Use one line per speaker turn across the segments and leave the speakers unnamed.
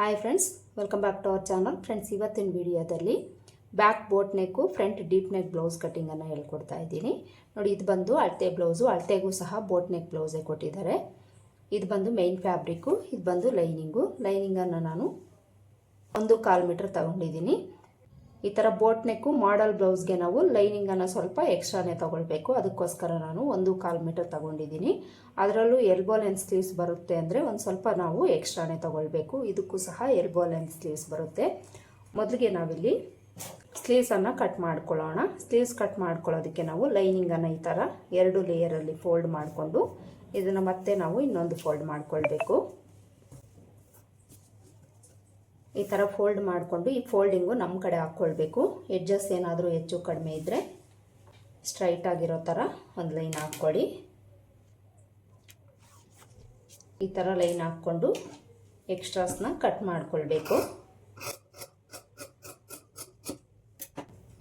Hi friends welcome back to our channel friends ಇವತ್ತಿನ ವಿಡಿಯೋದಲ್ಲಿ back boat neck front deep neck blouse ಕಟ್ಟಿಂಗನ್ನು ಹೇಳ್ಕೊಡ್ತಾ ಇದ್ದೀನಿ. ನೋಡಿ, ಇದು ಬಂದು ಅಳತೆ ಬ್ಲೌಸು ಅಳತೆಗೂ ಸಹ ಬೋಟ್ ನೆಕ್ ಬ್ಲೌಸೇ ಕೊಟ್ಟಿದ್ದಾರೆ. ಇದು ಬಂದು ಮೈನ್ ಫ್ಯಾಬ್ರಿಕ್ಕು ಇದು ಬಂದು ಲೈನಿಂಗು ಲೈನಿಂಗನ್ನು ನಾನು ಒಂದು ಕಾಲು ಮೀಟ್ರ್ ತಗೊಂಡಿದ್ದೀನಿ. ಈ ಥರ ಬೋಟ್ ನೆಕ್ಕು ಮಾಡಲ್ ಬ್ಲೌಸ್ಗೆ ನಾವು ಲೈನಿಂಗನ್ನು ಸ್ವಲ್ಪ ಎಕ್ಸ್ಟ್ರಾನೇ ತೊಗೊಳ್ಬೇಕು. ಅದಕ್ಕೋಸ್ಕರ ನಾನು ಒಂದು ಕಾಲು ಮೀಟರ್ ತೊಗೊಂಡಿದ್ದೀನಿ. ಅದರಲ್ಲೂ ಎಲ್ಬೋ ಲೆಂತ್ ಸ್ಲೀವ್ಸ್ ಬರುತ್ತೆ ಅಂದರೆ ಒಂದು ಸ್ವಲ್ಪ ನಾವು ಎಕ್ಸ್ಟ್ರಾನೇ ತೊಗೊಳ್ಬೇಕು. ಇದಕ್ಕೂ ಸಹ ಎಲ್ಬೋ ಲೆಂತ್ ಸ್ಲೀವ್ಸ್ ಬರುತ್ತೆ. ಮೊದಲಿಗೆ ನಾವಿಲ್ಲಿ ಸ್ಲೀವ್ಸನ್ನು ಕಟ್ ಮಾಡ್ಕೊಳ್ಳೋಣ. ಸ್ಲೀವ್ಸ್ ಕಟ್ ಮಾಡ್ಕೊಳ್ಳೋದಕ್ಕೆ ನಾವು ಲೈನಿಂಗನ್ನು ಈ ಥರ ಎರಡು ಲೇಯರಲ್ಲಿ ಫೋಲ್ಡ್ ಮಾಡಿಕೊಂಡು ಇದನ್ನು ಮತ್ತೆ ನಾವು ಇನ್ನೊಂದು ಫೋಲ್ಡ್ ಮಾಡ್ಕೊಳ್ಬೇಕು. ಈ ಥರ ಫೋಲ್ಡ್ ಮಾಡಿಕೊಂಡು ಈ ಫೋಲ್ಡಿಂಗು ನಮ್ಮ ಕಡೆ ಹಾಕ್ಕೊಳ್ಬೇಕು ಎಡ್ಜಸ್ ಏನಾದರೂ ಹೆಚ್ಚು ಕಡಿಮೆ ಇದ್ದರೆ ಸ್ಟ್ರೈಟ್ ಆಗಿರೋ ಥರ ಒಂದು ಲೈನ್ ಹಾಕ್ಕೊಳ್ಳಿ. ಈ ಥರ ಲೈನ್ ಹಾಕ್ಕೊಂಡು ಎಕ್ಸ್ಟ್ರಾಸ್ನ ಕಟ್ ಮಾಡಿಕೊಳ್ಬೇಕು.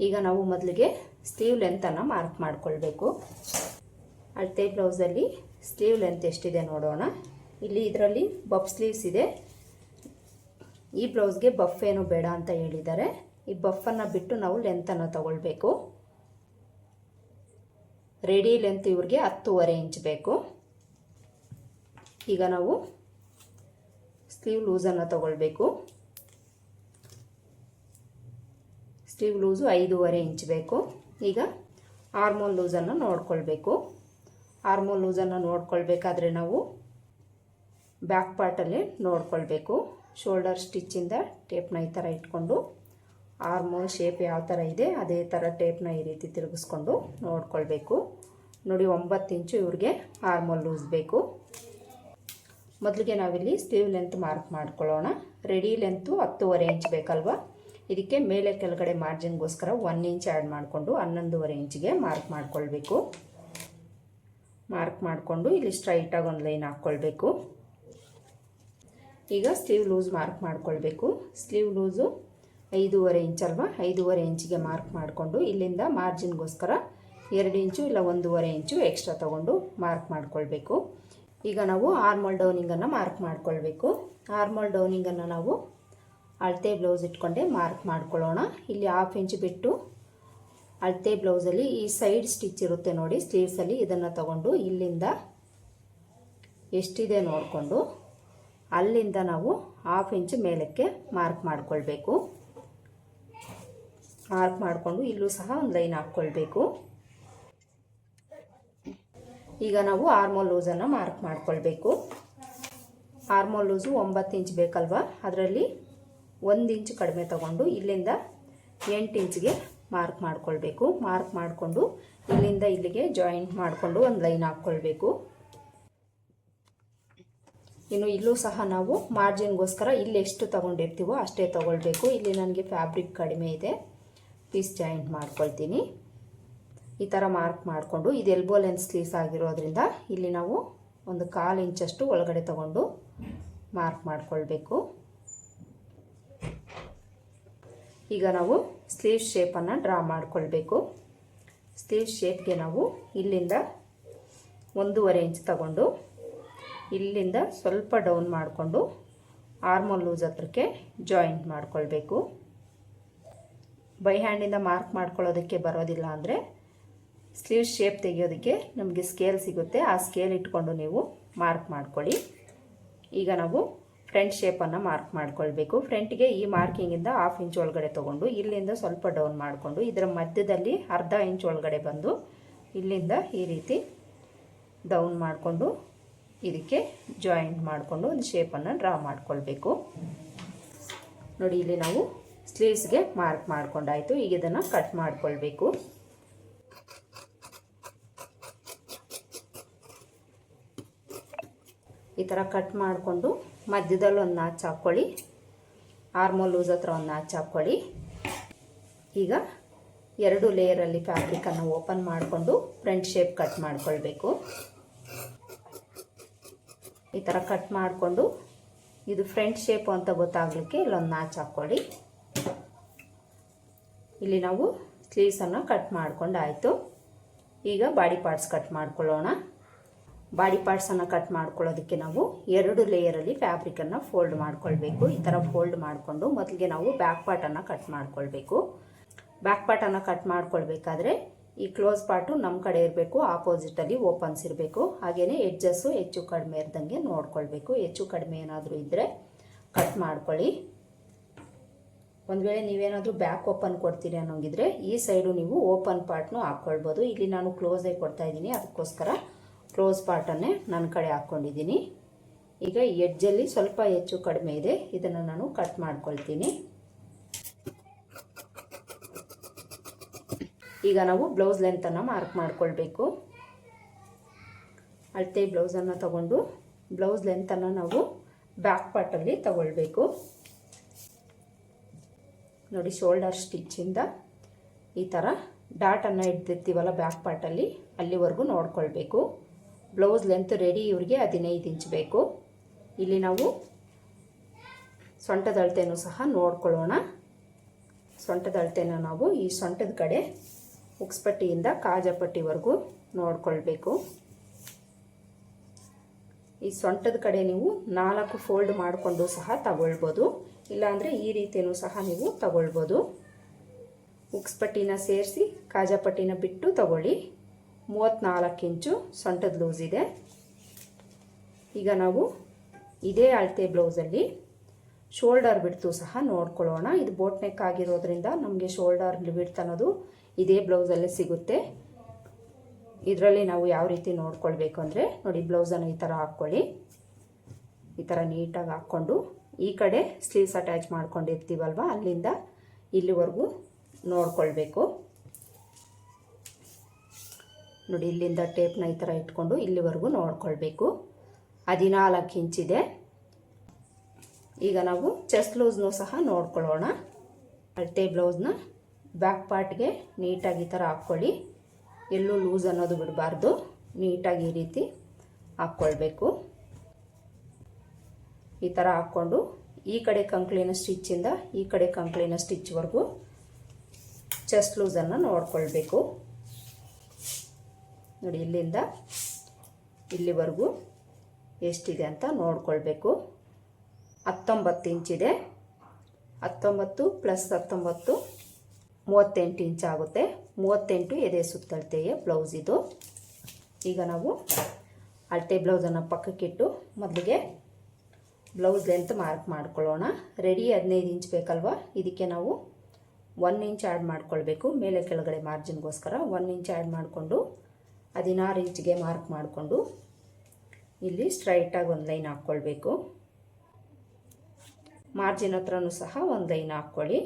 ಈಗ ನಾವು ಮೊದಲಿಗೆ ಸ್ಲೀವ್ ಲೆಂತನ್ನು ಮಾರ್ಕ್ ಮಾಡಿಕೊಳ್ಬೇಕು. ಅಳತೆ ಬ್ಲೌಸಲ್ಲಿ ಸ್ಲೀವ್ ಲೆಂತ್ ಎಷ್ಟಿದೆ ನೋಡೋಣ. ಇಲ್ಲಿ ಇದರಲ್ಲಿ ಬಬ್ ಸ್ಲೀವ್ಸ್ ಇದೆ. ಈ ಬ್ಲೌಸ್ಗೆ ಬಫ್ ಏನು ಬೇಡ ಅಂತ ಹೇಳಿದ್ದಾರೆ. ಈ ಬಫನ್ನು ಬಿಟ್ಟು ನಾವು ಲೆಂತನ್ನು ತಗೊಳ್ಬೇಕು. ರೆಡಿ ಲೆಂತ್ ಇವ್ರಿಗೆ ಹತ್ತೂವರೆ ಇಂಚ್ ಬೇಕು. ಈಗ ನಾವು ಸ್ಲೀವ್ ಲೂಸನ್ನು ತಗೊಳ್ಬೇಕು. ಸ್ಲೀವ್ ಲೂಸು ಐದೂವರೆ ಇಂಚ್ ಬೇಕು. ಈಗ ಆರ್ಮೋಲ್ ಲೂಸನ್ನು ನೋಡ್ಕೊಳ್ಬೇಕು. ಆರ್ಮೋಲ್ ಲೂಸನ್ನು ನೋಡ್ಕೊಳ್ಬೇಕಾದ್ರೆ ನಾವು ಬ್ಯಾಕ್ ಪಾರ್ಟಲ್ಲಿ ನೋಡ್ಕೊಳ್ಬೇಕು. ಶೋಲ್ಡರ್ ಸ್ಟಿಚ್ಚಿಂದ ಟೇಪ್ನ ಈ ಥರ ಇಟ್ಕೊಂಡು ಆರ್ಮೋಲ್ ಶೇಪ್ ಯಾವ ಥರ ಇದೆ, ಅದೇ ಥರ ಟೇಪ್ನ ಈ ರೀತಿ ತಿರುಗಿಸ್ಕೊಂಡು ನೋಡ್ಕೊಳ್ಬೇಕು. ನೋಡಿ, ಒಂಬತ್ತು ಇಂಚು ಇವ್ರಿಗೆ ಆರ್ಮೋಲ್ ಲೂಸ್ ಬೇಕು. ಮೊದಲಿಗೆ ನಾವಿಲ್ಲಿ ಸ್ಲೀವ್ ಲೆಂತ್ ಮಾರ್ಕ್ ಮಾಡ್ಕೊಳ್ಳೋಣ. ರೆಡಿ ಲೆಂತು ಹತ್ತುವರೆ ಇಂಚ್ ಬೇಕಲ್ವಾ? ಇದಕ್ಕೆ ಮೇಲೆ ಕೆಳಗಡೆ ಮಾರ್ಜಿನ್ಗೋಸ್ಕರ ಒನ್ ಇಂಚ್ ಆ್ಯಡ್ ಮಾಡಿಕೊಂಡು ಹನ್ನೊಂದುವರೆ ಇಂಚಿಗೆ ಮಾರ್ಕ್ ಮಾಡ್ಕೊಳ್ಬೇಕು. ಮಾರ್ಕ್ ಮಾಡಿಕೊಂಡು ಇಲ್ಲಿ ಸ್ಟ್ರೈಟಾಗಿ ಒಂದು ಲೈನ್ ಹಾಕ್ಕೊಳ್ಬೇಕು. ಈಗ ಸ್ಲೀವ್ ಲೂಸ್ ಮಾರ್ಕ್ ಮಾಡ್ಕೊಳ್ಬೇಕು. ಸ್ಲೀವ್ ಲೂಸು ಐದೂವರೆ ಇಂಚ್ ಅಲ್ವಾ? ಐದೂವರೆ ಇಂಚಿಗೆ ಮಾರ್ಕ್ ಮಾಡಿಕೊಂಡು ಇಲ್ಲಿಂದ ಮಾರ್ಜಿನ್ಗೋಸ್ಕರ ಎರಡು ಇಂಚು ಇಲ್ಲ ಒಂದೂವರೆ ಇಂಚು ಎಕ್ಸ್ಟ್ರಾ ತೊಗೊಂಡು ಮಾರ್ಕ್ ಮಾಡ್ಕೊಳ್ಬೇಕು. ಈಗ ನಾವು ಆರ್ಮಲ್ ಡೌನಿಂಗನ್ನು ಮಾರ್ಕ್ ಮಾಡ್ಕೊಳ್ಬೇಕು. ಆರ್ಮಲ್ ಡೌನಿಂಗನ್ನು ನಾವು ಅಳತೆ ಬ್ಲೌಸ್ ಇಟ್ಕೊಂಡೆ ಮಾರ್ಕ್ ಮಾಡ್ಕೊಳ್ಳೋಣ. ಇಲ್ಲಿ ಹಾಫ್ ಇಂಚ್ ಬಿಟ್ಟು ಅಳತೆ ಬ್ಲೌಸಲ್ಲಿ ಈ ಸೈಡ್ ಸ್ಟಿಚ್ ಇರುತ್ತೆ ನೋಡಿ ಸ್ಲೀವ್ಸಲ್ಲಿ ಇದನ್ನು ತಗೊಂಡು ಇಲ್ಲಿಂದ ಎಷ್ಟಿದೆ ನೋಡಿಕೊಂಡು ಅಲ್ಲಿಂದ ನಾವು ಹಾಫ್ ಇಂಚ್ ಮೇಲಕ್ಕೆ ಮಾರ್ಕ್ ಮಾಡಿಕೊಳ್ಬೇಕು. ಮಾರ್ಕ್ ಮಾಡಿಕೊಂಡು ಇಲ್ಲೂ ಸಹ ಒಂದು ಲೈನ್ ಹಾಕ್ಕೊಳ್ಬೇಕು. ಈಗ ನಾವು ಆರ್ಮೋಲ್ ಲೂಸನ್ನು ಮಾರ್ಕ್ ಮಾಡ್ಕೊಳ್ಬೇಕು. ಆರ್ಮೋಲ್ ಲೂಸು ಒಂಬತ್ತು ಇಂಚ್ ಬೇಕಲ್ವಾ? ಅದರಲ್ಲಿ ಒಂದು ಇಂಚ್ ಕಡಿಮೆ ತಗೊಂಡು ಇಲ್ಲಿಂದ ಎಂಟು ಇಂಚ್ಗೆ ಮಾರ್ಕ್ ಮಾಡ್ಕೊಳ್ಬೇಕು. ಮಾರ್ಕ್ ಮಾಡಿಕೊಂಡು ಇಲ್ಲಿಂದ ಇಲ್ಲಿಗೆ ಜಾಯಿಂಟ್ ಮಾಡಿಕೊಂಡು ಒಂದು ಲೈನ್ ಹಾಕ್ಕೊಳ್ಬೇಕು. ಇನ್ನು ಇಲ್ಲೂ ಸಹ ನಾವು ಮಾರ್ಜಿನ್ಗೋಸ್ಕರ ಇಲ್ಲಿ ಎಷ್ಟು ತೊಗೊಂಡಿರ್ತೀವೋ ಅಷ್ಟೇ ತೊಗೊಳ್ಬೇಕು. ಇಲ್ಲಿ ನನಗೆ ಫ್ಯಾಬ್ರಿಕ್ ಕಡಿಮೆ ಇದೆ. ಪೀಸ್ ಜಾಯಿಂಟ್ ಮಾಡ್ಕೊಳ್ತೀನಿ. ಈ ಥರ ಮಾರ್ಕ್ ಮಾಡಿಕೊಂಡು ಇದು ಎಲ್ಬೋ ಲೆನ್ಸ್ ಸ್ಲೀವ್ಸ್ ಆಗಿರೋದ್ರಿಂದ ಇಲ್ಲಿ ನಾವು ಒಂದು ಕಾಲು ಇಂಚಷ್ಟು ಒಳಗಡೆ ತಗೊಂಡು ಮಾರ್ಕ್ ಮಾಡಿಕೊಳ್ಬೇಕು. ಈಗ ನಾವು ಸ್ಲೀವ್ ಶೇಪನ್ನು ಡ್ರಾ ಮಾಡಿಕೊಳ್ಬೇಕು. ಸ್ಲೀವ್ ಶೇಪ್ಗೆ ನಾವು ಇಲ್ಲಿಂದ ಒಂದೂವರೆ ಇಂಚ್ ತಗೊಂಡು ಇಲ್ಲಿಂದ ಸ್ವಲ್ಪ ಡೌನ್ ಮಾಡಿಕೊಂಡು ಆರ್ಮೋಲ್ ಲೂಸ್ ಹತ್ರಕ್ಕೆ ಜಾಯಿಂಟ್ ಮಾಡಿಕೊಳ್ಬೇಕು. ಬೈ ಹ್ಯಾಂಡಿಂದ ಮಾರ್ಕ್ ಮಾಡ್ಕೊಳ್ಳೋದಕ್ಕೆ ಬರೋದಿಲ್ಲ ಅಂದರೆ ಸ್ಲೀವ್ ಶೇಪ್ ತೆಗೆಯೋದಕ್ಕೆ ನಮಗೆ ಸ್ಕೇಲ್ ಸಿಗುತ್ತೆ. ಆ ಸ್ಕೇಲ್ ಇಟ್ಕೊಂಡು ನೀವು ಮಾರ್ಕ್ ಮಾಡ್ಕೊಳ್ಳಿ. ಈಗ ನಾವು ಫ್ರಂಟ್ ಶೇಪನ್ನು ಮಾರ್ಕ್ ಮಾಡ್ಕೊಳ್ಬೇಕು. ಫ್ರಂಟ್ಗೆ ಈ ಮಾರ್ಕಿಂಗಿಂದ ಹಾಫ್ ಇಂಚ್ ಒಳಗಡೆ ತೊಗೊಂಡು ಇಲ್ಲಿಂದ ಸ್ವಲ್ಪ ಡೌನ್ ಮಾಡಿಕೊಂಡು ಇದರ ಮಧ್ಯದಲ್ಲಿ ಅರ್ಧ ಇಂಚ್ ಒಳಗಡೆ ಬಂದು ಇಲ್ಲಿಂದ ಈ ರೀತಿ ಡೌನ್ ಮಾಡಿಕೊಂಡು ಇದಕ್ಕೆ ಜಾಯಿಂಟ್ ಮಾಡಿಕೊಂಡು ಒಂದು ಶೇಪನ್ನು ಡ್ರಾ ಮಾಡ್ಕೊಳ್ಬೇಕು. ನೋಡಿ, ಇಲ್ಲಿ ನಾವು ಸ್ಲೀವ್ಸ್ಗೆ ಮಾರ್ಕ್ ಮಾಡಿಕೊಂಡಾಯಿತು. ಈಗ ಇದನ್ನು ಕಟ್ ಮಾಡಿಕೊಳ್ಬೇಕು. ಈ ಥರ ಕಟ್ ಮಾಡಿಕೊಂಡು ಮಧ್ಯದಲ್ಲಿ ಒಂದು ನಾಚ್ ಹಾಕ್ಕೊಳ್ಳಿ. ಆರ್ಮೋಲ್ ಲೂಸ್ ಹತ್ರ ಒಂದು ನಾಚ್ ಹಾಕ್ಕೊಳ್ಳಿ. ಈಗ ಎರಡು ಲೇಯರಲ್ಲಿ ಫ್ಯಾಬ್ರಿಕನ್ನು ಓಪನ್ ಮಾಡಿಕೊಂಡು ಫ್ರಂಟ್ ಶೇಪ್ ಕಟ್ ಮಾಡ್ಕೊಳ್ಬೇಕು. ಈ ಥರ ಕಟ್ ಮಾಡಿಕೊಂಡು ಇದು ಫ್ರಂಟ್ ಶೇಪು ಅಂತ ಗೊತ್ತಾಗಲಿಕ್ಕೆ ಇಲ್ಲೊಂದು ನಾಚ್ ಹಾಕ್ಕೊಳ್ಳಿ ಇಲ್ಲಿ ನಾವು ಸ್ಲೀವ್ಸನ್ನು ಕಟ್ ಮಾಡಿಕೊಂಡು ಆಯಿತು ಈಗ ಬಾಡಿ ಪಾರ್ಟ್ಸ್ ಕಟ್ ಮಾಡ್ಕೊಳ್ಳೋಣ. ಬಾಡಿ ಪಾರ್ಟ್ಸನ್ನು ಕಟ್ ಮಾಡ್ಕೊಳ್ಳೋದಕ್ಕೆ ನಾವು ಎರಡು ಲೇಯರಲ್ಲಿ ಫ್ಯಾಬ್ರಿಕನ್ನು ಫೋಲ್ಡ್ ಮಾಡ್ಕೊಳ್ಬೇಕು. ಈ ಥರ ಫೋಲ್ಡ್ ಮಾಡಿಕೊಂಡು ಮೊದಲಿಗೆ ನಾವು ಬ್ಯಾಕ್ ಪಾರ್ಟನ್ನು ಕಟ್ ಮಾಡ್ಕೊಳ್ಬೇಕು. ಬ್ಯಾಕ್ ಪಾರ್ಟನ್ನು ಕಟ್ ಮಾಡ್ಕೊಳ್ಬೇಕಾದ್ರೆ ಈ ಕ್ಲೋಸ್ ಪಾರ್ಟು ನಮ್ಮ ಕಡೆ ಇರಬೇಕು ಆಪೋಸಿಟಲ್ಲಿ ಓಪನ್ಸ್ ಇರಬೇಕು. ಹಾಗೆಯೇ ಎಡ್ಜಸ್ಸು ಹೆಚ್ಚು ಕಡಿಮೆ ಇರ್ದಂಗೆ ನೋಡ್ಕೊಳ್ಬೇಕು. ಹೆಚ್ಚು ಕಡಿಮೆ ಏನಾದರೂ ಇದ್ದರೆ ಕಟ್ ಮಾಡ್ಕೊಳ್ಳಿ. ಒಂದು ವೇಳೆ ನೀವೇನಾದರೂ ಬ್ಯಾಕ್ ಓಪನ್ ಕೊಡ್ತೀರಿ ಅನ್ನೋಂಗಿದ್ರೆ ಈ ಸೈಡು ನೀವು ಓಪನ್ ಪಾರ್ಟ್ನೂ ಹಾಕ್ಕೊಳ್ಬೋದು. ಇಲ್ಲಿ ನಾನು ಕ್ಲೋಸೇ ಕೊಡ್ತಾ ಇದ್ದೀನಿ, ಅದಕ್ಕೋಸ್ಕರ ಕ್ಲೋಸ್ ಪಾರ್ಟನ್ನೇ ನನ್ನ ಕಡೆ ಹಾಕ್ಕೊಂಡಿದ್ದೀನಿ. ಈಗ ಎಡ್ಜಲ್ಲಿ ಸ್ವಲ್ಪ ಹೆಚ್ಚು ಕಡಿಮೆ ಇದೆ, ಇದನ್ನು ನಾನು ಕಟ್ ಮಾಡ್ಕೊಳ್ತೀನಿ. ಈಗ ನಾವು ಬ್ಲೌಸ್ ಲೆಂತನ್ನು ಮಾರ್ಕ್ ಮಾಡ್ಕೊಳ್ಬೇಕು. ಅಳತೆ ಬ್ಲೌಸನ್ನು ತಗೊಂಡು ಬ್ಲೌಸ್ ಲೆಂತನ್ನು ನಾವು ಬ್ಯಾಕ್ ಪಾರ್ಟಲ್ಲಿ ತಗೊಳ್ಬೇಕು. ನೋಡಿ ಶೋಲ್ಡರ್ ಸ್ಟಿಚ್ಚಿಂದ ಈ ಥರ ಡಾಟನ್ನು ಇಡ್ತಿರ್ತೀವಲ್ಲ ಬ್ಯಾಕ್ ಪಾರ್ಟಲ್ಲಿ ಅಲ್ಲಿವರೆಗೂ ನೋಡ್ಕೊಳ್ಬೇಕು. ಬ್ಲೌಸ್ ಲೆಂತ್ ರೆಡಿ ಇವ್ರಿಗೆ ಹದಿನೈದು ಇಂಚ್ ಬೇಕು. ಇಲ್ಲಿ ನಾವು ಸೊಂಟದ ಅಳತೆನೂ ಸಹ ನೋಡ್ಕೊಳ್ಳೋಣ. ಸೊಂಟದ ಅಳತೆನ ನಾವು ಈ ಸೊಂಟದ ಕಡೆ ಉಕ್ಸ್ಪಟ್ಟಿಯಿಂದ ಕಾಜಪಟ್ಟಿವರೆಗೂ ನೋಡ್ಕೊಳ್ಬೇಕು. ಈ ಸೊಂಟದ ಕಡೆ ನೀವು ನಾಲ್ಕು ಫೋಲ್ಡ್ ಮಾಡಿಕೊಂಡು ಸಹ ತಗೊಳ್ಬೋದು. ಇಲ್ಲಾಂದರೆ ಈ ರೀತಿಯೂ ಸಹ ನೀವು ತಗೊಳ್ಬೋದು. ಉಕ್ಸ್ಪಟ್ಟಿನ ಸೇರಿಸಿ ಕಾಜಾಪಟ್ಟಿನ ಬಿಟ್ಟು ತಗೊಳ್ಳಿ. ಮೂವತ್ತ್ನಾಲ್ಕು ಇಂಚು ಸೊಂಟದ ಲೂಸ್ ಇದೆ. ಈಗ ನಾವು ಇದೇ ಅಳತೆ ಬ್ಲೌಸಲ್ಲಿ ಶೋಲ್ಡರ್ ಬಿಡ್ತು ಸಹ ನೋಡ್ಕೊಳ್ಳೋಣ. ಇದು ಬೋಟ್ ನೆಕ್ ಆಗಿರೋದ್ರಿಂದ ನಮಗೆ ಶೋಲ್ಡರ್ ಬಿಡ್ತು ಅನ್ನೋದು ಇದೇ ಬ್ಲೌಸಲ್ಲೇ ಸಿಗುತ್ತೆ. ಇದರಲ್ಲಿ ನಾವು ಯಾವ ರೀತಿ ನೋಡ್ಕೊಳ್ಬೇಕು ಅಂದರೆ ನೋಡಿ ಬ್ಲೌಸನ್ನು ಈ ಥರ ಹಾಕ್ಕೊಳ್ಳಿ. ಈ ಥರ ನೀಟಾಗಿ ಹಾಕ್ಕೊಂಡು ಈ ಕಡೆ ಸ್ಲೀವ್ಸ್ ಅಟ್ಯಾಚ್ ಮಾಡ್ಕೊಂಡಿರ್ತೀವಲ್ವ ಅಲ್ಲಿಂದ ಇಲ್ಲಿವರೆಗೂ ನೋಡ್ಕೊಳ್ಬೇಕು. ನೋಡಿ ಇಲ್ಲಿಂದ ಟೇಪ್ನ ಈ ಥರ ಇಟ್ಕೊಂಡು ಇಲ್ಲಿವರೆಗೂ ನೋಡ್ಕೊಳ್ಬೇಕು. ಹದಿನಾಲ್ಕು ಇಂಚಿದೆ ಈಗ ನಾವು ಚೆಸ್ಟ್ ಲೂಸ್ನೂ ಸಹ ನೋಡ್ಕೊಳ್ಳೋಣ. ಅಳತೆ ಬ್ಲೌಸ್ನ ಬ್ಯಾಕ್ ಪಾರ್ಟ್ಗೆ ನೀಟಾಗಿ ಈ ಥರ ಹಾಕ್ಕೊಳ್ಳಿ. ಎಲ್ಲೂ ಲೂಸ್ ಅನ್ನೋದು ಬಿಡಬಾರ್ದು. ನೀಟಾಗಿ ಈ ರೀತಿ ಹಾಕ್ಕೊಳ್ಬೇಕು. ಈ ಥರ ಹಾಕ್ಕೊಂಡು ಈ ಕಡೆ ಕಂಕ್ಳಿನ ಸ್ಟಿಚ್ಚಿಂದ ಈ ಕಡೆ ಕಂಕ್ಳಿನ ಸ್ಟಿಚ್ವರೆಗೂ ಚೆಸ್ಟ್ ಲೂಸನ್ನು ನೋಡ್ಕೊಳ್ಬೇಕು. ನೋಡಿ, ಇಲ್ಲಿಂದ ಇಲ್ಲಿವರೆಗೂ ಎಷ್ಟಿದೆ ಅಂತ ನೋಡ್ಕೊಳ್ಬೇಕು. ಹತ್ತೊಂಬತ್ತು ಇಂಚಿದೆ. ಹತ್ತೊಂಬತ್ತು ಪ್ಲಸ್ ಹತ್ತೊಂಬತ್ತು ಮೂವತ್ತೆಂಟು ಇಂಚ್ ಆಗುತ್ತೆ. ಮೂವತ್ತೆಂಟು ಎದೆ ಸುತ್ತಳತೆಯ ಬ್ಲೌಸ್ ಇದು. ಈಗ ನಾವು ಅಳತೆ ಬ್ಲೌಸನ್ನು ಪಕ್ಕಕ್ಕಿಟ್ಟು ಮೊದಲಿಗೆ ಬ್ಲೌಸ್ ಲೆಂತ್ ಮಾರ್ಕ್ ಮಾಡ್ಕೊಳ್ಳೋಣ. ರೆಡಿ ಹದಿನೈದು ಇಂಚ್ ಬೇಕಲ್ವಾ? ಇದಕ್ಕೆ ನಾವು ಒನ್ ಇಂಚ್ ಆ್ಯಡ್ ಮಾಡ್ಕೊಳ್ಬೇಕು. ಮೇಲೆ ಕೆಳಗಡೆ ಮಾರ್ಜಿನ್ಗೋಸ್ಕರ ಒನ್ ಇಂಚ್ ಆ್ಯಡ್ ಮಾಡಿಕೊಂಡು ಹದಿನಾರು ಇಂಚ್ಗೆ ಮಾರ್ಕ್ ಮಾಡಿಕೊಂಡು ಇಲ್ಲಿ ಸ್ಟ್ರೈಟಾಗಿ ಒಂದು ಲೈನ್ ಹಾಕ್ಕೊಳ್ಬೇಕು. ಮಾರ್ಜಿನ್ ಹತ್ರನೂ ಸಹ ಒಂದು ಲೈನ್ ಹಾಕ್ಕೊಳ್ಳಿ.